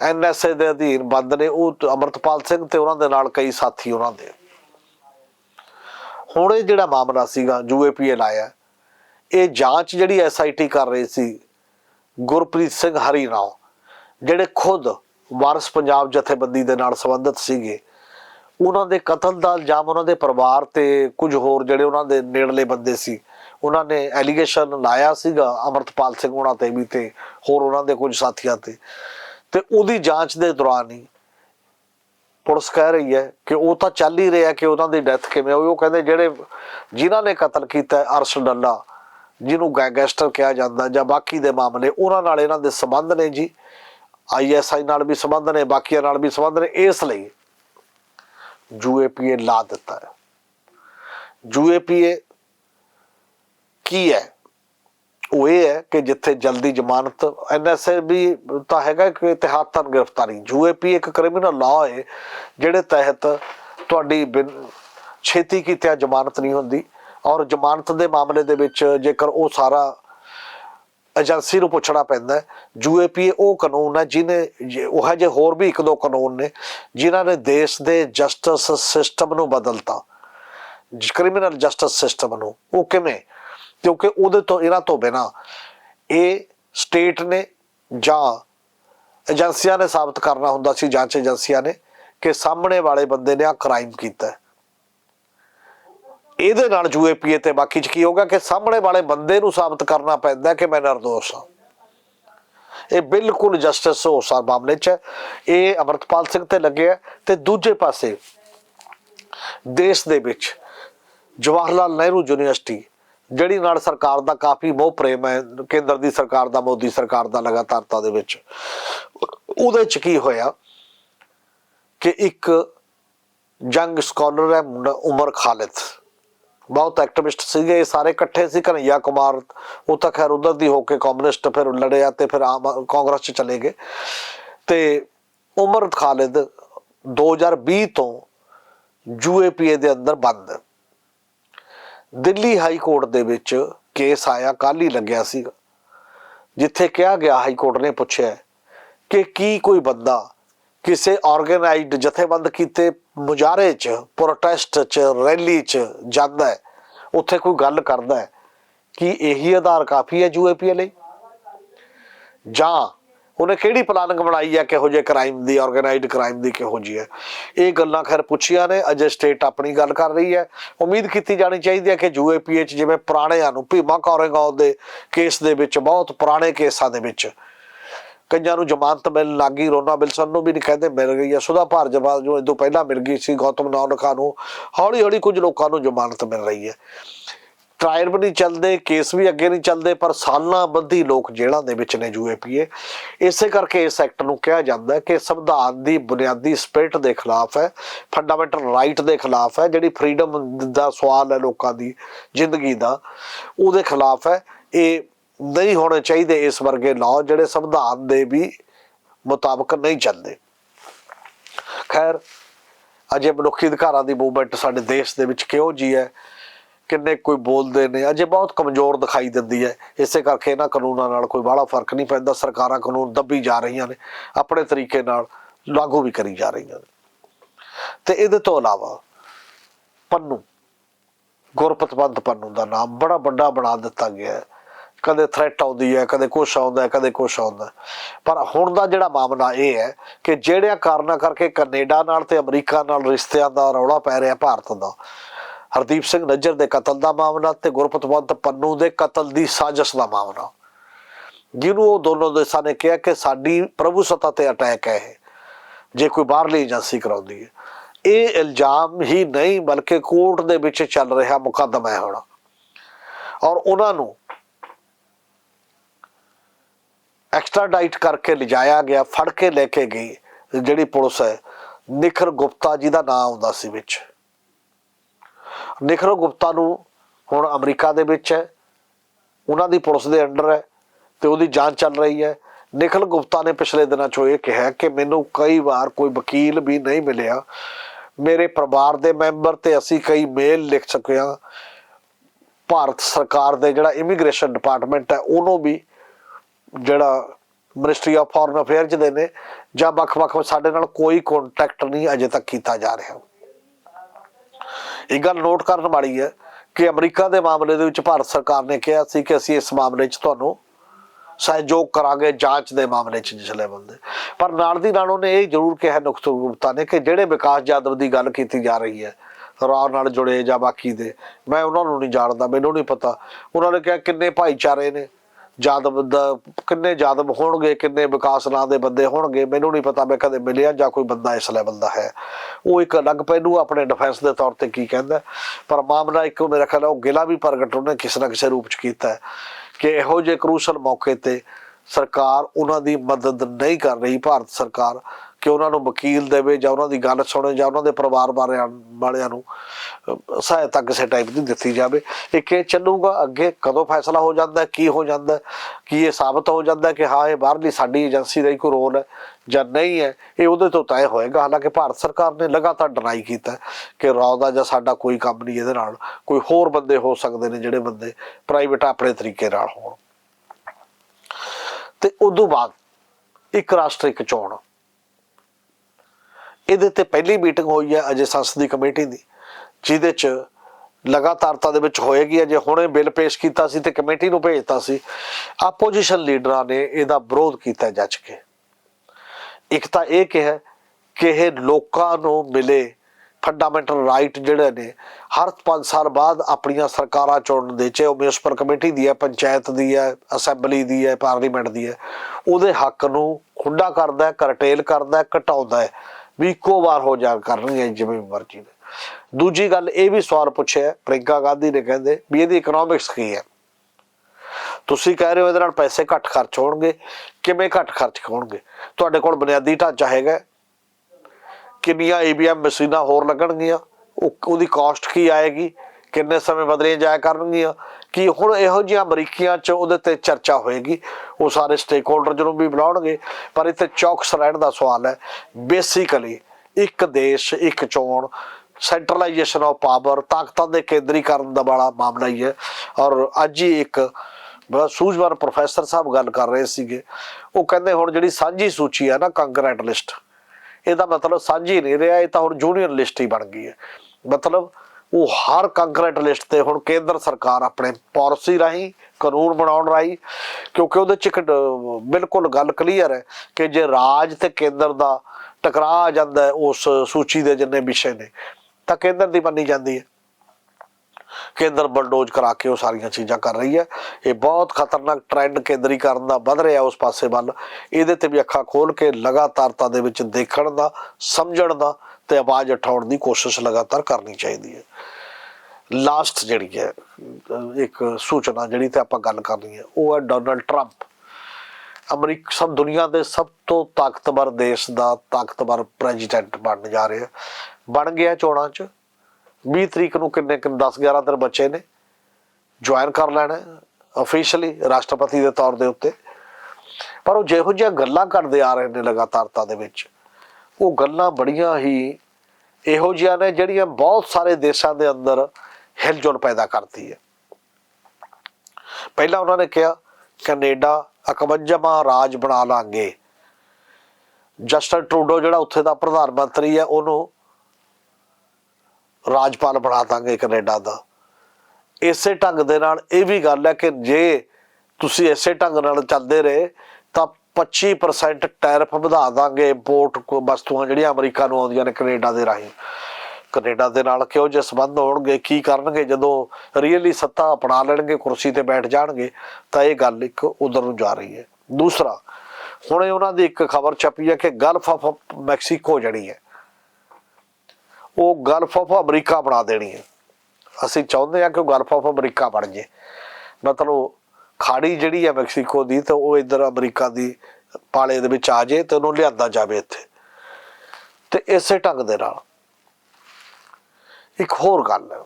ਐਨਐਸਏ ਦੇ ਅਧੀਨ ਬੰਦ ਨੇ, ਉਹ ਅਮਰਤਪਾਲ ਸਿੰਘ ਤੇ ਉਹਨਾਂ ਦੇ ਨਾਲ ਕਈ ਸਾਥੀ ਉਹਨਾਂ ਦੇ। ਹੁਣ ਇਹ ਜਿਹੜਾ ਮਾਮਲਾ ਸੀਗਾ ਜੂਏ ਲਾਇਆ, ਇਹ ਜਾਂਚ ਜਿਹੜੀ ਐਸਆਈਟੀ ਕਰ ਰਹੀ ਸੀ, ਗੁਰਪ੍ਰੀਤ ਸਿੰਘ ਹਰੀ ਹਰੀਰਾਓ, ਜਿਹੜੇ ਖੁਦ ਵਾਰਸ ਪੰਜਾਬ ਜਥੇਬੰਦੀ ਦੇ ਨਾਲ ਸੰਬੰਧਿਤ ਸੀਗੇ, ਉਹਨਾਂ ਦੇ ਕਤਲ ਦਾ ਇਲਜ਼ਾਮ ਉਹਨਾਂ ਦੇ ਪਰਿਵਾਰ ਤੇ ਕੁਝ ਹੋਰ ਜਿਹੜੇ ਉਹਨਾਂ ਦੇ ਨੇੜਲੇ ਬੰਦੇ ਸੀ, ਉਹਨਾਂ ਨੇ ਐਲੀਗੇਸ਼ਨ ਲਾਇਆ ਸੀਗਾ ਅਮਰਤਪਾਲ ਸਿੰਘ ਉਹਨਾਂ ਤੇ ਵੀ ਤੇ ਹੋਰ ਉਹਨਾਂ ਦੇ ਕੁਝ ਸਾਥੀਆਂ ਤੇ। ਤੇ ਉਹਦੀ ਜਾਂਚ ਦੇ ਦੌਰਾਨ ਹੀ ਪੁਲਿਸ ਕਹਿ ਰਹੀ ਹੈ ਕਿ ਉਹ ਤਾਂ ਚੱਲ ਹੀ ਰਿਹਾ ਕਿ ਉਹਨਾਂ ਦੀ ਡੈਥ ਕਿਵੇਂ ਹੋਈ। ਉਹ ਕਹਿੰਦੇ ਜਿਹੜੇ ਜਿਨ੍ਹਾਂ ਨੇ ਕਤਲ ਕੀਤਾ ਅਰਸ਼ ਡੱਲਾ, ਜਿਹਨੂੰ ਗੈਂਗਸਟਰ ਕਿਹਾ ਜਾਂਦਾ ਜਾਂ ਬਾਕੀ ਦੇ ਮਾਮਲੇ, ਉਹਨਾਂ ਨਾਲ ਇਹਨਾਂ ਦੇ ਸੰਬੰਧ ਨੇ ਜੀ। ਆਈਐਸਆਈ ਨਾਲ ਵੀ ਸੰਬੰਧ ਨੇ, ਬਾਕੀਆਂ ਨਾਲ ਵੀ ਸੰਬੰਧ ਨੇ। ਇਸ ਲਈ ਯੂਏਪੀਏ ਲਾ ਦਿੱਤਾ ਹੈ। ਯੂਏਪੀਏ ਕੀ ਹੈ? ਉਹ ਇਹ ਹੈ ਕਿ ਜਿੱਥੇ ਜਲਦੀ ਜ਼ਮਾਨਤ, ਐਨਐਸਏ ਵੀ ਤਾਂ ਹੈਗਾ ਕਿ ਇਤਿਹਾਤਨ ਗ੍ਰਿਫਤਾਰੀ, ਯੂਏਪੀ ਇੱਕ ਕ੍ਰਿਮੀਨਲ ਲਾਅ ਹੈ, ਜਿਹੜੇ ਤਹਿਤ ਤੁਹਾਡੀ ਛੇਤੀ ਕੀਤਿਆਂ ਜ਼ਮਾਨਤ ਨਹੀਂ ਹੁੰਦੀ ਔਰ ਜ਼ਮਾਨਤ ਦੇ ਮਾਮਲੇ ਦੇ ਵਿੱਚ ਜੇਕਰ ਉਹ ਸਾਰਾ ਏਜੰਸੀ ਨੂੰ ਪੁੱਛਣਾ ਪੈਂਦਾ ਹੈ, ਯੂਏਪੀ ਉਹ ਕਾਨੂੰਨ ਹੈ ਜਿਹਨੇ ਉਹ ਹੈ ਜੇ ਹੋਰ ਵੀ ਇੱਕ ਦੋ ਕਾਨੂੰਨ ਨੇ ਜਿਨ੍ਹਾਂ ਨੇ ਦੇਸ਼ ਦੇ ਜਸਟਿਸ ਸਿਸਟਮ ਨੂੰ ਬਦਲਤਾ, ਕ੍ਰਿਮੀਨਲ ਜਸਟਿਸ ਸਿਸਟਮ ਨੂੰ, ਉਹ ਕਿਵੇਂ? ਕਿਉਂਕਿ ਉਹਦੇ ਤੋਂ ਇਹਨਾਂ ਤੋਂ ਬਿਨਾ ਇਹ ਸਟੇਟ ਨੇ ਜਾਂ ਏਜੰਸੀਆਂ ਨੇ ਸਾਬਤ ਕਰਨਾ ਹੁੰਦਾ ਸੀ, ਜਾਂਚ ਏਜੰਸੀਆਂ ਨੇ ਕਿ ਸਾਹਮਣੇ ਵਾਲੇ ਬੰਦੇ ਨੇ ਆ ਕ੍ਰਾਈਮ ਕੀਤਾ ਇਹਦੇ ਨਾਲ ਯੂਏਪੀਏ ਤੇ ਬਾਕੀ ਚ ਕੀ ਹੋਗਾ ਕਿ ਸਾਹਮਣੇ ਵਾਲੇ ਬੰਦੇ ਨੂੰ ਸਾਬਤ ਕਰਨਾ ਪੈਂਦਾ ਕਿ ਮੈਂ ਨਿਰਦੋਸ਼ ਹਾਂ ਇਹ ਬਿਲਕੁਲ ਜਸਟਿਸ ਹੋ ਉਸ ਮਾਮਲੇ ਚ ਹੈ। ਇਹ ਅਮਰਤਪਾਲ ਸਿੰਘ ਤੇ ਲੱਗਿਆ ਤੇ ਦੂਜੇ ਪਾਸੇ ਦੇਸ਼ ਦੇ ਵਿੱਚ ਜਵਾਹਰ ਲਾਲ ਨਹਿਰੂ ਯੂਨੀਵਰਸਿਟੀ ਜਿਹੜੀ ਨਾਲ ਸਰਕਾਰ ਦਾ ਕਾਫੀ ਮੋਹ ਪ੍ਰੇਮ ਹੈ, ਕੇਂਦਰ ਦੀ ਸਰਕਾਰ ਦਾ, ਮੋਦੀ ਸਰਕਾਰ ਦਾ ਲਗਾਤਾਰਤਾ ਦੇ ਵਿੱਚ। ਉਹਦੇ ਚ ਕੀ ਹੋਇਆ ਕਿ ਇੱਕ ਜੰਗ ਸਕਾਲਰ ਹੈ ਉਮਰ ਖਾਲਿਦ। ਬਹੁਤ ਐਕਟਿਵਿਸਟ ਸੀਗੇ, ਇਹ ਸਾਰੇ ਇਕੱਠੇ ਸੀ ਕਨਈਆ ਕੁਮਾਰ। ਉਹ ਤਾਂ ਖੈਰ ਉਧਰ ਦੀ ਹੋ ਕੇ ਕਮਿਊਨਿਸਟ ਫਿਰ ਲੜਿਆ ਤੇ ਫਿਰ ਆਮ ਕਾਂਗਰਸ ਚ ਚਲੇ ਗਏ। ਤੇ ਉਮਰ ਖਾਲਿਦ 2020 ਤੋਂ ਯੂਏਪੀਏ ਦੇ ਅੰਦਰ ਬੰਦ। ਦਿੱਲੀ ਹਾਈ ਕੋਰਟ ਦੇ ਵਿੱਚ ਕੇਸ ਆਇਆ ਕੱਲ ਹੀ ਲੱਗਿਆ ਸੀਗਾ, ਜਿੱਥੇ ਕਿਹਾ ਗਿਆ, ਹਾਈ ਕੋਰਟ ਨੇ ਪੁੱਛਿਆ ਕਿ ਕੀ ਕੋਈ ਬੰਦਾ ਕਿਸੇ ਆਰਗੇਨਾਈਜ਼ਡ ਜਥੇਬੰਦ ਕੀਤੇ ਮੁਜ਼ਾਹਰੇ 'ਚ, ਪ੍ਰੋਟੈਸਟ 'ਚ, ਰੈਲੀ 'ਚ ਜਾਂਦਾ ਹੈ, ਉੱਥੇ ਕੋਈ ਗੱਲ ਕਰਦਾ ਹੈ, ਕਿ ਇਹੀ ਆਧਾਰ ਕਾਫੀ ਹੈ ਯੂਏਪੀਏ ਲਈ ਜਾਂ ਉਹਨੇ ਕਿਹੜੀ ਪਲਾਨਿੰਗ ਬਣਾਈ ਹੈ ਕਿਹੋ ਜਿਹੇ ਕ੍ਰਾਈਮ ਦੀ ਆਰਗੇਨਾਈਜ਼ਡ ਕ੍ਰਾਈਮ ਦੀ ਕਿਹੋ ਜਿਹੀ ਹੈ? ਇਹ ਗੱਲਾਂ ਖੈਰ ਪੁੱਛੀਆਂ ਨੇ, ਅਜੇ ਸਟੇਟ ਆਪਣੀ ਗੱਲ ਕਰ ਰਹੀ ਹੈ। ਉਮੀਦ ਕੀਤੀ ਜਾਣੀ ਚਾਹੀਦੀ ਹੈ ਕਿ ਯੂਏਪੀਏ ਚ ਜਿਵੇਂ ਪੁਰਾਣਿਆਂ ਨੂੰ ਭੀਮਾ ਕੌਰੇਗਾਂਵ ਦੇ ਕੇਸ ਦੇ ਵਿੱਚ, ਬਹੁਤ ਪੁਰਾਣੇ ਕੇਸਾਂ ਦੇ ਵਿੱਚ। ਕਈਆਂ ਨੂੰ ਜ਼ਮਾਨਤ ਮਿਲਣ ਲੱਗੀ ਰੋਨਾ ਬਿਲਸਨ ਨੂੰ ਵੀ ਨਹੀਂ ਕਹਿੰਦੇ ਮਿਲ ਗਈ ਹੈ। ਸੁਧਾ ਭਾਰਜਵਾ ਜੋ ਇਦੋਂ ਪਹਿਲਾਂ ਮਿਲ ਗਈ ਸੀ, ਗੌਤਮ ਨੌਲਖਾ ਨੂੰ। ਹੌਲੀ ਹੌਲੀ ਕੁਝ ਲੋਕਾਂ ਨੂੰ ਜ਼ਮਾਨਤ ਮਿਲ ਰਹੀ ਹੈ। ਟ੍ਰਾਇਲ ਵੀ ਨਹੀਂ ਚੱਲਦੇ, ਕੇਸ ਵੀ ਅੱਗੇ ਨਹੀਂ ਚੱਲਦੇ, ਪਰ ਸਾਲਾਂ ਬੱਧੀ ਲੋਕ ਜੇਲ੍ਹਾਂ ਦੇ ਵਿੱਚ ਨੇ ਜੂਏ ਪੀਏ। ਇਸੇ ਕਰਕੇ ਇਸ ਐਕਟ ਨੂੰ ਕਿਹਾ ਜਾਂਦਾ ਕਿ ਸੰਵਿਧਾਨ ਦੀ ਬੁਨਿਆਦੀ ਸਪਿਰਿਟ ਦੇ ਖਿਲਾਫ ਹੈ, ਫੰਡਾਮੈਂਟਲ ਰਾਈਟ ਦੇ ਖਿਲਾਫ ਹੈ, ਜਿਹੜੀ ਫਰੀडम ਦਾ ਸਵਾਲ ਹੈ ਲੋਕਾਂ ਦੀ ਜ਼ਿੰਦਗੀ ਦਾ, ਉਹਦੇ ਖਿਲਾਫ ਹੈ। ਇਹ ਨਹੀਂ ਹੋਣੇ ਚਾਹੀਦੇ ਇਸ ਵਰਗੇ ਲਾਅ ਜਿਹੜੇ ਸੰਵਿਧਾਨ ਦੇ ਵੀ ਮੁਤਾਬਕ ਨਹੀਂ ਚੱਲਦੇ। ਖੈਰ, ਅਜੇ ਮਨੁੱਖੀ ਅਧਿਕਾਰਾਂ ਦੀ ਮੂਵਮੈਂਟ ਸਾਡੇ ਦੇਸ਼ ਦੇ ਵਿੱਚ ਕਿਹੋ ਜੀ ਹੈ? ਕਿੰਨੇ ਕੋਈ ਬੋਲਦੇ ਨੇ, ਅਜੇ ਬਹੁਤ ਕਮਜ਼ੋਰ ਦਿਖਾਈ ਦਿੰਦੀ ਹੈ। ਇਸੇ ਕਰਕੇ ਇਹਨਾਂ ਕਾਨੂੰਨਾਂ ਨਾਲ ਕੋਈ ਬਾਹਲਾ ਫ਼ਰਕ ਨਹੀਂ ਪੈਂਦਾ, ਸਰਕਾਰਾਂ ਕਾਨੂੰਨ ਦੱਬੀ ਜਾ ਰਹੀਆਂ ਨੇ, ਆਪਣੇ ਤਰੀਕੇ ਨਾਲ ਲਾਗੂ ਵੀ ਕਰੀ ਜਾ ਰਹੀਆਂ ਨੇ। ਤੇ ਇਹਦੇ ਤੋਂ ਇਲਾਵਾ ਪੰਨੂ ਗੁਰਪਤਵੰਤ ਪੰਨੂ ਦਾ ਨਾਮ ਬੜਾ ਵੱਡਾ ਬਣਾ ਦਿੱਤਾ ਗਿਆ ਹੈ। ਕਦੇ ਥ੍ਰੈਟ ਆਉਂਦੀ ਹੈ, ਕਦੇ ਕੁਛ ਆਉਂਦਾ ਹੈ, ਕਦੇ ਕੁਛ ਆਉਂਦਾ ਪਰ ਹੁਣ ਦਾ ਜਿਹੜਾ ਮਾਮਲਾ ਇਹ ਹੈ ਕਿ ਜਿਹੜਿਆਂ ਕਾਰਨਾਂ ਕਰਕੇ ਕੈਨੇਡਾ ਨਾਲ ਤੇ ਅਮਰੀਕਾ ਨਾਲ ਰਿਸ਼ਤਿਆਂ ਦਾ ਰੌਲਾ ਪੈ ਰਿਹਾ ਭਾਰਤ ਦਾ ਹਰਦੀਪ ਸਿੰਘ ਨੱਜਰ ਦੇ ਕਤਲ ਦਾ ਮਾਮਲਾ ਤੇ ਗੁਰਪਤਵੰਤ ਪੰਨੂ ਦੇ ਕਤਲ ਦੀ ਸਾਜ਼ਿਸ਼ ਦਾ ਮਾਮਲਾ। ਜਿਹਨੂੰ ਉਹ ਦੋਨੋਂ ਦੇਸ਼ਾਂ ਨੇ ਕਿਹਾ ਕਿ ਸਾਡੀ ਪ੍ਰਭੂ ਸੱਤਾ ਤੇ ਅਟੈਕ ਹੈ ਇਹ। ਜੇ ਕੋਈ ਬਾਹਰਲੀ ਏਜੰਸੀ ਕਰਾਉਂਦੀ ਹੈ। ਇਹ ਇਲਜ਼ਾਮ ਹੀ ਨਹੀਂ ਬਲਕਿ ਕੋਰਟ ਦੇ ਵਿੱਚ ਚੱਲ ਰਿਹਾ ਮੁਕੱਦਮਾ ਹੈ ਹੁਣ। ਔਰ ਉਹਨਾਂ ਨੂੰ ਐਕਸਟਰਾਡਾਈਟ ਕਰਕੇ ਲਿਜਾਇਆ ਗਿਆ, ਫੜ ਕੇ ਲੈ ਕੇ ਗਈ ਜਿਹੜੀ ਪੁਲਿਸ ਹੈ। ਨਿਖਰ ਗੁਪਤਾ ਜੀ ਦਾ ਨਾਮ ਆਉਂਦਾ ਸੀ ਵਿੱਚ। ਨਿਖਰ ਗੁਪਤਾ ਨੂੰ ਹੁਣ ਅਮਰੀਕਾ ਦੇ ਵਿੱਚ ਹੈ। ਉਹਨਾਂ ਦੀ ਪੁਲਿਸ ਦੇ ਅੰਡਰ ਹੈ ਤੇ ਉਹਦੀ ਜਾਂਚ ਚੱਲ ਰਹੀ ਹੈ। ਨਿਖਲ ਗੁਪਤਾ ਨੇ ਪਿਛਲੇ ਦਿਨਾਂ 'ਚੋਂ ਇਹ ਕਿਹਾ ਕਿ ਮੈਨੂੰ ਕਈ ਵਾਰ ਕੋਈ ਵਕੀਲ ਵੀ ਨਹੀਂ ਮਿਲਿਆ। ਮੇਰੇ ਪਰਿਵਾਰ ਦੇ ਮੈਂਬਰ ਤੇ ਅਸੀਂ ਕਈ ਮੇਲ ਲਿਖ ਚੁੱਕੇ ਹਾਂ। ਭਾਰਤ ਸਰਕਾਰ ਦੇ ਜਿਹੜਾ ਇਮੀਗ੍ਰੇਸ਼ਨ ਡਿਪਾਰਟਮੈਂਟ ਹੈ, ਉਹਨੂੰ ਵੀ ਜਿਹੜਾ ਮਿਨਿਸਟਰੀ ਆਫ ਫੋਰਨ ਅਫੇਅਰਸ ਦੇ ਨੇ ਜਾਂ ਵੱਖ-ਵੱਖ ਸਾਡੇ ਨਾਲ ਕੋਈ ਕੰਟੈਕਟ ਨਹੀਂ ਅਜੇ ਤੱਕ ਕੀਤਾ ਜਾ ਰਿਹਾ। ਇਹ ਗੱਲ ਨੋਟ ਕਰਨ ਵਾਲੀ ਹੈ ਕਿ ਅਮਰੀਕਾ ਦੇ ਮਾਮਲੇ ਦੇ ਵਿੱਚ ਭਾਰਤ ਸਰਕਾਰ ਨੇ ਕਿਹਾ ਸੀ ਕਿ ਅਸੀਂ ਇਸ ਮਾਮਲੇ 'ਚ ਤੁਹਾਨੂੰ ਸਹਿਯੋਗ ਕਰਾਂਗੇ, ਜਾਂਚ ਦੇ ਮਾਮਲੇ 'ਚ ਜਿਸਲੇ ਬੰਦੇ। ਪਰ ਨਾਲ ਦੀ ਨਾਲ ਉਹਨੇ ਇਹ ਜ਼ਰੂਰ ਕਿਹਾ ਨੁਕਤ ਗੁਪਤਾ ਨੇ, ਕਿ ਜਿਹੜੇ ਵਿਕਾਸ ਯਾਦਵ ਦੀ ਗੱਲ ਕੀਤੀ ਜਾ ਰਹੀ ਹੈ, ਰਾਹ ਨਾਲ ਜੁੜੇ ਜਾਂ ਬਾਕੀ ਦੇ, ਮੈਂ ਉਹਨਾਂ ਨੂੰ ਨਹੀਂ ਜਾਣਦਾ, ਮੈਨੂੰ ਨਹੀਂ ਪਤਾ। ਉਹਨਾਂ ਨੇ ਕਿਹਾ, ਕਿੰਨੇ ਭਾਈਚਾਰੇ ਨੇ ਜਾਦਵ ਦਾ ਕਿੰਨੇ ਜਾਦਵ ਹੋਣਗੇ, ਕਿੰਨੇ ਵਿਕਾਸ ਨਾਂ ਦੇ ਬੰਦੇ ਹੋਣਗੇ, ਮੈਨੂੰ ਨਹੀਂ ਪਤਾ ਮੈਂ ਕਦੇ ਮਿਲਿਆ ਜਾਂ ਕੋਈ ਬੰਦਾ ਇਸ ਲੈਵਲ ਦਾ ਹੈ। ਉਹ ਇੱਕ ਅਲੱਗ ਪਹਿਲੂ ਆਪਣੇ ਡਿਫੈਂਸ ਦੇ ਤੌਰ ਤੇ ਕੀ ਕਹਿੰਦਾ ਪਰ ਮਾਮਲਾ ਇੱਕ ਮੇਰਾ ਖਿਆਲ ਹੈ, ਉਹ ਗਿਲਾ ਵੀ ਪ੍ਰਗਟ ਉਹਨੇ ਕਿਸੇ ਨਾ ਕਿਸੇ ਰੂਪ ਚ ਕੀਤਾ ਕਿ ਇਹੋ ਜਿਹੇ ਕਰੂਸ਼ਲ ਮੌਕੇ ਤੇ ਸਰਕਾਰ ਉਹਨਾਂ ਦੀ ਮਦਦ ਨਹੀਂ ਕਰ ਰਹੀ, ਭਾਰਤ ਸਰਕਾਰ ਕਿ ਉਹਨਾਂ ਨੂੰ ਵਕੀਲ ਦੇਵੇ ਜਾਂ ਉਹਨਾਂ ਦੀ ਗੱਲ ਸੁਣੇ ਜਾਂ ਉਹਨਾਂ ਦੇ ਪਰਿਵਾਰ ਬਾਰੇ ਵਾਲਿਆਂ ਨੂੰ ਸਹਾਇਤਾ ਕਿਸੇ ਟਾਈਪ ਦੀ ਦਿੱਤੀ ਜਾਵੇ। ਇਹ ਕਿ ਚੱਲੂਗਾ, ਅੱਗੇ ਕਦੋਂ ਫੈਸਲਾ ਹੋ ਜਾਂਦਾ ਕੀ ਹੋ ਜਾਂਦਾ ਕੀ ਇਹ ਸਾਬਤ ਹੋ ਜਾਂਦਾ ਕਿ ਹਾਂ, ਇਹ ਬਾਹਰਲੀ ਸਾਡੀ ਏਜੰਸੀ ਦਾ ਹੀ ਕੋਈ ਰੋਲ ਹੈ ਜਾਂ ਨਹੀਂ ਹੈ, ਇਹ ਉਹਦੇ ਤੋਂ ਤੈਅ ਹੋਏਗਾ। ਹਾਲਾਂਕਿ ਭਾਰਤ ਸਰਕਾਰ ਨੇ ਲਗਾਤਾਰ ਡਰਾਈ ਕੀਤਾ ਕਿ ਰੌ ਦਾ ਜਾਂ ਸਾਡਾ ਕੋਈ ਕੰਮ ਨਹੀਂ ਇਹਦੇ ਨਾਲ, ਕੋਈ ਹੋਰ ਬੰਦੇ ਹੋ ਸਕਦੇ ਨੇ ਜਿਹੜੇ ਬੰਦੇ ਪ੍ਰਾਈਵੇਟ ਆਪਣੇ ਤਰੀਕੇ ਨਾਲ ਹੋਣ। ਤੇ ਉਦੋਂ ਬਾਅਦ ਇੱਕ ਰਾਸ਼ਟਰ, ਇੱਕ ਚੋਣ। ਇਹਦੇ ਤੇ ਪਹਿਲੀ ਮੀਟਿੰਗ ਹੋਈ ਹੈ ਅਜੇ ਸੰਸਦੀ ਕਮੇਟੀ ਦੀ, ਜਿਹਦੇ ਚ ਲਗਾਤਾਰਤਾ ਦੇ ਵਿੱਚ ਹੋਏਗੀ, ਅਜੇ ਹੁਣੇ ਬਿੱਲ ਪੇਸ਼ ਕੀਤਾ ਸੀ ਤੇ ਕਮੇਟੀ ਨੂੰ ਭੇਜਤਾ ਸੀ। ਆਪੋਜੀਸ਼ਨ ਲੀਡਰਾਂ ਨੇ ਇਹਦਾ ਵਿਰੋਧ ਕੀਤਾ ਜੱਜ ਕੇ ਇੱਕ ਤਾਂ ਇਹ ਕਿਹਾ ਕਿ ਇਹ ਲੋਕਾਂ ਨੂੰ ਮਿਲੇ ਫੰਡਾਮੈਂਟਲ ਰਾਈਟ ਜਿਹੜੇ ਨੇ, ਹਰ 5 ਸਾਲ ਬਾਅਦ ਆਪਣੀਆਂ ਸਰਕਾਰਾਂ ਚੁਣਨ ਦੇ ਚਾਹੇ ਉਹ ਮਿਊਨਿਸਪਲ ਕਮੇਟੀ ਦੀ ਹੈ, ਪੰਚਾਇਤ ਦੀ ਹੈ ਅਸੈਂਬਲੀ ਦੀ ਹੈ ਪਾਰਲੀਮੈਂਟ ਦੀ ਹੈ, ਉਹਦੇ ਹੱਕ ਨੂੰ ਖੁੰਡਾ ਕਰਦਾ ਹੈ, ਕਰਟੇਲ ਕਰਦਾ ਹੈ, ਘਟਾਉਂਦਾ ਹੈ। ਵੀ ਇੱਕੋ ਵਾਰ ਹੋ ਜਾ ਕਰਨਗੇ ਜਿਵੇਂ ਮਰਜ਼ੀ ਨੇ ਦੂਜੀ ਗੱਲ ਇਹ ਵੀ ਸਵਾਲ ਪੁੱਛਿਆ ਪ੍ਰਿੰਕਾ ਗਾਂਧੀ ਨੇ ਕਹਿੰਦੇ ਵੀ ਇਹਦੀ ਇਕਨੋਮਿਕਸ ਕੀ ਹੈ? ਤੁਸੀਂ ਕਹਿ ਰਹੇ ਹੋ ਇਹਦੇ ਨਾਲ ਪੈਸੇ ਘੱਟ ਖਰਚ ਹੋਣਗੇ, ਕਿਵੇਂ ਘੱਟ ਖਰਚ ਹੋਣਗੇ? ਤੁਹਾਡੇ ਕੋਲ ਬੁਨਿਆਦੀ ਢਾਂਚਾ ਹੈਗਾ ਕਿੰਨੀਆਂ ਈਵੀਐਮ ਮਸ਼ੀਨਾਂ ਹੋਰ ਲੱਗਣਗੀਆਂ ਉਹਦੀ ਕਾਸਟ ਕੀ ਆਏਗੀ? ਕਿੰਨੇ ਸਮੇਂ ਬਦਲੀਆਂ ਜਾਇਆ ਕਰਨਗੀਆਂ? ਕਿ ਹੁਣ ਇਹੋ ਜਿਹੀਆਂ ਅਮਰੀਕੀਆਂ 'ਚ ਉਹਦੇ ਤੇ ਚਰਚਾ ਹੋਏਗੀ, ਉਹ ਸਾਰੇ ਸਟੇਕ ਹੋਲਡਰ ਜਿਹਨੂੰ ਵੀ ਬਣਾਉਣਗੇ, ਪਰ ਇੱਥੇ ਚੌਕਸ ਰਹਿਣ ਦਾ ਸਵਾਲ ਹੈ। ਬੇਸਿਕਲੀ ਇੱਕ ਦੇਸ਼, ਇੱਕ ਚੋਣ ਸੈਂਟਰਲਾਈਜੇਸ਼ਨ ਆਫ ਪਾਵਰ ਤਾਕਤਾਂ ਦੇ ਕੇਂਦਰੀਕਰਨ ਦਾ ਬੜਾ ਮਾਮਲਾ ਹੀ ਹੈ। ਔਰ ਅੱਜ ਹੀ ਇੱਕ ਬੜਾ ਸੂਝਵਾਨ ਪ੍ਰੋਫੈਸਰ ਸਾਹਿਬ ਗੱਲ ਕਰ ਰਹੇ ਸੀਗੇ। ਉਹ ਕਹਿੰਦੇ ਹੁਣ ਜਿਹੜੀ ਸਾਂਝੀ ਸੂਚੀ ਹੈ ਨਾ ਕੰਕਰੈਂਟ ਲਿਸਟ ਇਹਦਾ ਮਤਲਬ ਸਾਂਝੀ ਨਹੀਂ ਰਿਹਾ, ਇਹ ਤਾਂ ਹੁਣ ਜੂਨੀਅਰ ਲਿਸਟ ਹੀ ਬਣ ਗਈ ਹੈ। ਮਤਲਬ ਉਹ ਹਰ ਕੰਕਰੈਂਟ ਲਿਸਟ ਤੇ ਹੁਣ ਕੇਂਦਰ ਸਰਕਾਰ ਆਪਣੇ ਪਾਲਿਸੀ ਰਾਹੀਂ, ਕਾਨੂੰਨ ਬਣਾਉਣ ਰਾਹੀਂ, ਕਿਉਂਕਿ ਉਹਦੇ ਚ ਇੱਕ ਬਿਲਕੁਲ ਗੱਲ ਕਲੀਅਰ ਹੈ ਕਿ ਜੇ ਰਾਜ ਤੇ ਕੇਂਦਰ ਦਾ ਟਕਰਾਅ ਆ ਜਾਂਦਾ ਉਸ ਸੂਚੀ ਦੇ ਜਿੰਨੇ ਵਿਸ਼ੇ ਨੇ, ਤਾਂ ਕੇਂਦਰ ਦੀ ਮੰਨੀ ਜਾਂਦੀ ਹੈ। ਕੇਂਦਰ ਬਲਡੋਜ਼ ਕਰਾ ਕੇ ਉਹ ਸਾਰੀਆਂ ਚੀਜ਼ਾਂ ਕਰ ਰਹੀ ਹੈ। ਇਹ ਬਹੁਤ ਖਤਰਨਾਕ ਟ੍ਰੈਂਡ ਕੇਂਦਰੀਕਰਨ ਦਾ ਵੱਧ ਰਿਹਾ ਉਸ ਪਾਸੇ ਵੱਲ। ਇਹਦੇ ਤੇ ਵੀ ਅੱਖਾਂ ਖੋਲ ਕੇ ਲਗਾਤਾਰਤਾ ਦੇ ਵਿੱਚ ਦੇਖਣ ਦਾ, ਸਮਝਣ ਦਾ ਤੇ ਆਵਾਜ਼ ਉਠਾਉਣ ਦੀ ਕੋਸ਼ਿਸ਼ ਲਗਾਤਾਰ ਕਰਨੀ ਚਾਹੀਦੀ ਹੈ। ਲਾਸਟ ਜਿਹੜੀ ਹੈ ਇੱਕ ਸੂਚਨਾ ਜਿਹੜੀ ਤੇ ਆਪਾਂ ਗੱਲ ਕਰਨੀ ਹੈ ਉਹ ਹੈ ਡੋਨਲਡ ਟਰੰਪ ਅਮਰੀਕ ਸਭ ਦੁਨੀਆ ਦੇ ਸਭ ਤੋਂ ਤਾਕਤਵਰ ਦੇਸ਼ ਦਾ ਤਾਕਤਵਰ ਪ੍ਰੈਜ਼ੀਡੈਂਟ ਬਣਨ ਜਾ ਰਿਹਾ ਬਣ ਗਿਆ ਚੋਣਾਂ 'ਚ। 20 ਤਰੀਕ ਨੂੰ ਕਿੰਨੇ ਕਿੰਨੇ 10 11 ਦਿਨ ਬੱਚੇ ਨੇ। ਜੁਆਇਨ ਕਰ ਲੈਣਾ ਅਫੀਸ਼ੀਅਲੀ ਰਾਸ਼ਟਰਪਤੀ ਦੇ ਤੌਰ ਦੇ ਉੱਤੇ। ਪਰ ਉਹ ਜਿਹੋ ਜਿਹੀਆਂ ਗੱਲਾਂ ਕਰਦੇ ਆ ਰਹੇ ਨੇ ਲਗਾਤਾਰਤਾ ਦੇ ਵਿੱਚ। ਉਹ ਗੱਲਾਂ ਬੜੀਆਂ ਹੀ ਇਹੋ ਜਿਹੀਆਂ ਨੇ ਜਿਹੜੀਆਂ ਬਹੁਤ ਸਾਰੇ ਦੇਸ਼ਾਂ ਦੇ ਅੰਦਰ ਹਿਲਜੁਲ ਪੈਦਾ ਕਰਦੀ ਹੈ। ਪਹਿਲਾਂ ਉਹਨਾਂ ਨੇ ਕਿਹਾ, ਕੈਨੇਡਾ 51ਵਾਂ ਰਾਜ ਬਣਾ ਲਾਂਗੇ। ਜਸਟਨ ਟਰੂਡੋ ਜਿਹੜਾ ਉੱਥੇ ਦਾ ਪ੍ਰਧਾਨ ਮੰਤਰੀ ਹੈ, ਉਹਨੂੰ ਰਾਜਪਾਲ ਬਣਾ ਦਾਂਗੇ ਕੈਨੇਡਾ ਦਾ। ਇਸੇ ਢੰਗ ਦੇ ਨਾਲ ਇਹ ਵੀ ਗੱਲ ਹੈ ਕਿ ਜੇ ਤੁਸੀਂ ਇਸੇ ਢੰਗ ਨਾਲ ਚੱਲਦੇ ਰਹੇ 25% ਟੈਰਿਫ ਵਧਾ ਦਾਂਗੇ ਇੰਪੋਰਟ ਵਸਤੂਆਂ ਜਿਹੜੀਆਂ ਅਮਰੀਕਾ ਨੂੰ ਆਉਂਦੀਆਂ ਨੇ ਕੈਨੇਡਾ ਦੇ ਰਾਹੀਂ। ਕੈਨੇਡਾ ਦੇ ਨਾਲ ਕਿਉਂ ਜੇ ਸੰਬੰਧ ਹੋਣਗੇ, ਕੀ ਕਰਨਗੇ? ਜਦੋਂ ਰੀਅਲੀ ਸੱਤਾ ਅਪਣਾ ਲੈਣਗੇ, ਕੁਰਸੀ ਤੇ ਬੈਠ ਜਾਣਗੇ, ਤਾਂ ਇਹ ਗੱਲ ਇੱਕ ਉਧਰ ਨੂੰ ਜਾ ਰਹੀ ਹੈ। ਦੂਸਰਾ, ਹੁਣੇ ਉਹਨਾਂ ਦੀ ਇੱਕ ਖਬਰ ਛਪੀ ਹੈ ਕਿ ਗਲਫ ਆਫ ਮੈਕਸੀਕੋ ਜਿਹੜੀ ਹੈ, ਉਹ ਗਲਫ ਆਫ ਅਮਰੀਕਾ ਬਣਾ ਦੇਣੀ ਹੈ। ਅਸੀਂ ਚਾਹੁੰਦੇ ਹਾਂ ਕਿ ਉਹ ਗਲਫ ਆਫ ਅਮਰੀਕਾ ਬਣ ਜੇ ਮਤਲਬ ਖਾੜੀ ਜਿਹੜੀ ਹੈ ਮੈਕਸੀਕੋ ਦੀ, ਤਾਂ ਉਹ ਇੱਧਰ ਅਮਰੀਕਾ ਦੀ ਪਾਲੇ ਦੇ ਵਿੱਚ ਆ ਜੇ ਤੇ ਉਹਨੂੰ ਲਿਆਂਦਾ ਜਾਵੇ ਇੱਥੇ। ਤੇ ਇਸੇ ਢੰਗ ਦੇ ਨਾਲ ਇੱਕ ਹੋਰ ਗੱਲ। ਹੈ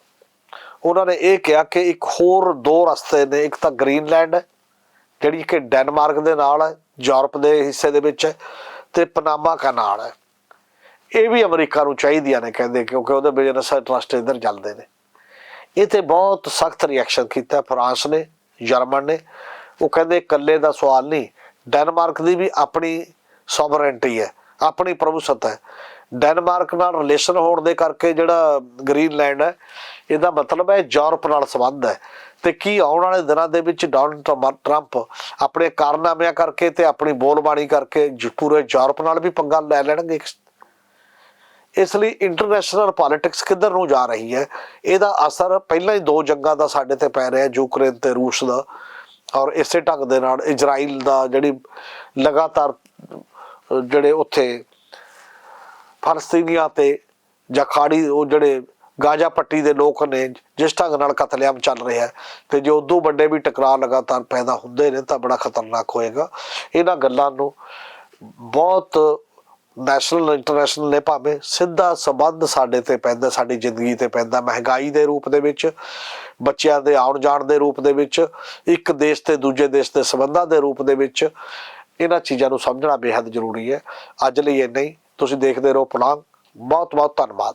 ਉਹਨਾਂ ਨੇ ਇਹ ਕਿਹਾ ਕਿ ਇੱਕ ਹੋਰ ਦੋ ਰਸਤੇ ਨੇ, ਇੱਕ ਤਾਂ ਗ੍ਰੀਨਲੈਂਡ ਹੈ ਜਿਹੜੀ ਕਿ ਡੈਨਮਾਰਕ ਦੇ ਨਾਲ ਹੈ, ਯੂਰਪ ਦੇ ਹਿੱਸੇ ਦੇ ਵਿੱਚ ਹੈ, ਤੇ ਪਨਾਮਾ ਕਨਾਲ ਹੈ। ਇਹ ਵੀ ਅਮਰੀਕਾ ਨੂੰ ਚਾਹੀਦੀਆਂ ਨੇ ਕਹਿੰਦੇ, ਕਿਉਂਕਿ ਉਹਦੇ ਬਿਜ਼ਨਸ ਇੰਟਰਸਟ ਇੱਧਰ ਚੱਲਦੇ ਨੇ। ਇਹ ਤੇ ਬਹੁਤ ਸਖਤ ਰਿਐਕਸ਼ਨ ਕੀਤਾ ਫਰਾਂਸ ਨੇ। ਜਰਮਨ ਨੇ। ਉਹ ਕਹਿੰਦੇ ਇਕੱਲੇ ਦਾ ਸਵਾਲ ਨਹੀਂ, ਡੈਨਮਾਰਕ ਦੀ ਵੀ ਆਪਣੀ ਸੋਵਰੈਂਟੀ ਹੈ, ਆਪਣੀ ਪ੍ਰਭੂਸੱਤ ਹੈ। ਡੈਨਮਾਰਕ ਨਾਲ ਰਿਲੇਸ਼ਨ ਹੋਣ ਦੇ ਕਰਕੇ ਜਿਹੜਾ ਗ੍ਰੀਨਲੈਂਡ ਹੈ, ਇਹਦਾ ਮਤਲਬ ਹੈ ਯੂਰਪ ਨਾਲ ਸੰਬੰਧ ਹੈ। ਤੇ ਕੀ ਆਉਣ ਵਾਲੇ ਦਿਨਾਂ ਦੇ ਵਿੱਚ ਡੋਨਲਡ ਟਰੰਪ- ਟਰੰਪ ਆਪਣੇ ਕਾਰਨਾਮਿਆਂ ਕਰਕੇ ਤੇ ਆਪਣੀ ਬੋਲਬਾਣੀ ਕਰਕੇ ਜ- ਪੂਰੇ ਯੂਰਪ ਨਾਲ ਵੀ ਪੰਗਾ ਲੈ ਲੈਣਗੇ? ਇਸ ਲਈ ਇੰਟਰਨੈਸ਼ਨਲ ਪੋਲਿਟਿਕਸ ਕਿੱਧਰ ਨੂੰ ਜਾ ਰਹੀ ਹੈ, ਇਹਦਾ ਅਸਰ ਪਹਿਲਾਂ ਹੀ ਦੋ ਜੰਗਾਂ ਦਾ ਸਾਡੇ ਤੇ ਪੈ ਰਿਹਾ ਯੂਕਰੇਨ ਤੇ ਰੂਸ ਦਾ ਔਰ ਇਸੇ ਢੰਗ ਦੇ ਨਾਲ ਇਜ਼ਰਾਈਲ ਦਾ ਜਿਹੜੀ ਲਗਾਤਾਰ ਜਿਹੜੇ ਉੱਥੇ ਫਲਸਤੀਨੀਆਂ ਤੇ ਜਾਂ ਖਾੜੀ ਉਹ ਜਿਹੜੇ ਗਾਜ਼ਾ ਪੱਟੀ ਦੇ ਲੋਕ ਨੇ, ਜਿਸ ਢੰਗ ਨਾਲ ਕਤਲੇਆਮ ਚੱਲ ਰਿਹਾ ਹੈ, ਤੇ ਜੇ ਉਦੋਂ ਵੱਡੇ ਵੀ ਟਕਰਾਅ ਲਗਾਤਾਰ ਪੈਦਾ ਹੁੰਦੇ ਨੇ ਤਾਂ ਬੜਾ ਖਤਰਨਾਕ ਹੋਏਗਾ। ਇਹਨਾਂ ਗੱਲਾਂ ਨੂੰ ਬਹੁਤ ਨੈਸ਼ਨਲ ਇੰਟਰਨੈਸ਼ਨਲ ਨੇ ਭਾਵੇਂ ਸਿੱਧਾ ਸਬੰਧ ਸਾਡੇ ਤੇ ਪੈਂਦਾ, ਸਾਡੀ ਜ਼ਿੰਦਗੀ ਤੇ ਪੈਂਦਾ, ਮਹਿੰਗਾਈ ਦੇ ਰੂਪ ਦੇ ਵਿੱਚ, ਬੱਚਿਆਂ ਦੇ ਆਉਣ ਜਾਣ ਦੇ ਰੂਪ ਦੇ ਵਿੱਚ, ਇੱਕ ਦੇਸ਼ ਤੇ ਦੂਜੇ ਦੇਸ਼ ਦੇ ਸਬੰਧਾਂ ਦੇ ਰੂਪ ਦੇ ਵਿੱਚ, ਇਹਨਾਂ ਚੀਜ਼ਾਂ ਨੂੰ ਸਮਝਣਾ ਬੇहद ਜ਼ਰੂਰੀ ਹੈ। ਅੱਜ ਲਈ ਇੰਨਾ ਹੀ। ਤੁਸੀਂ ਦੇਖਦੇ ਰਹੋ ਪਲਾਂਗ। ਬਹੁਤ ਬਹੁਤ ਧੰਨਵਾਦ।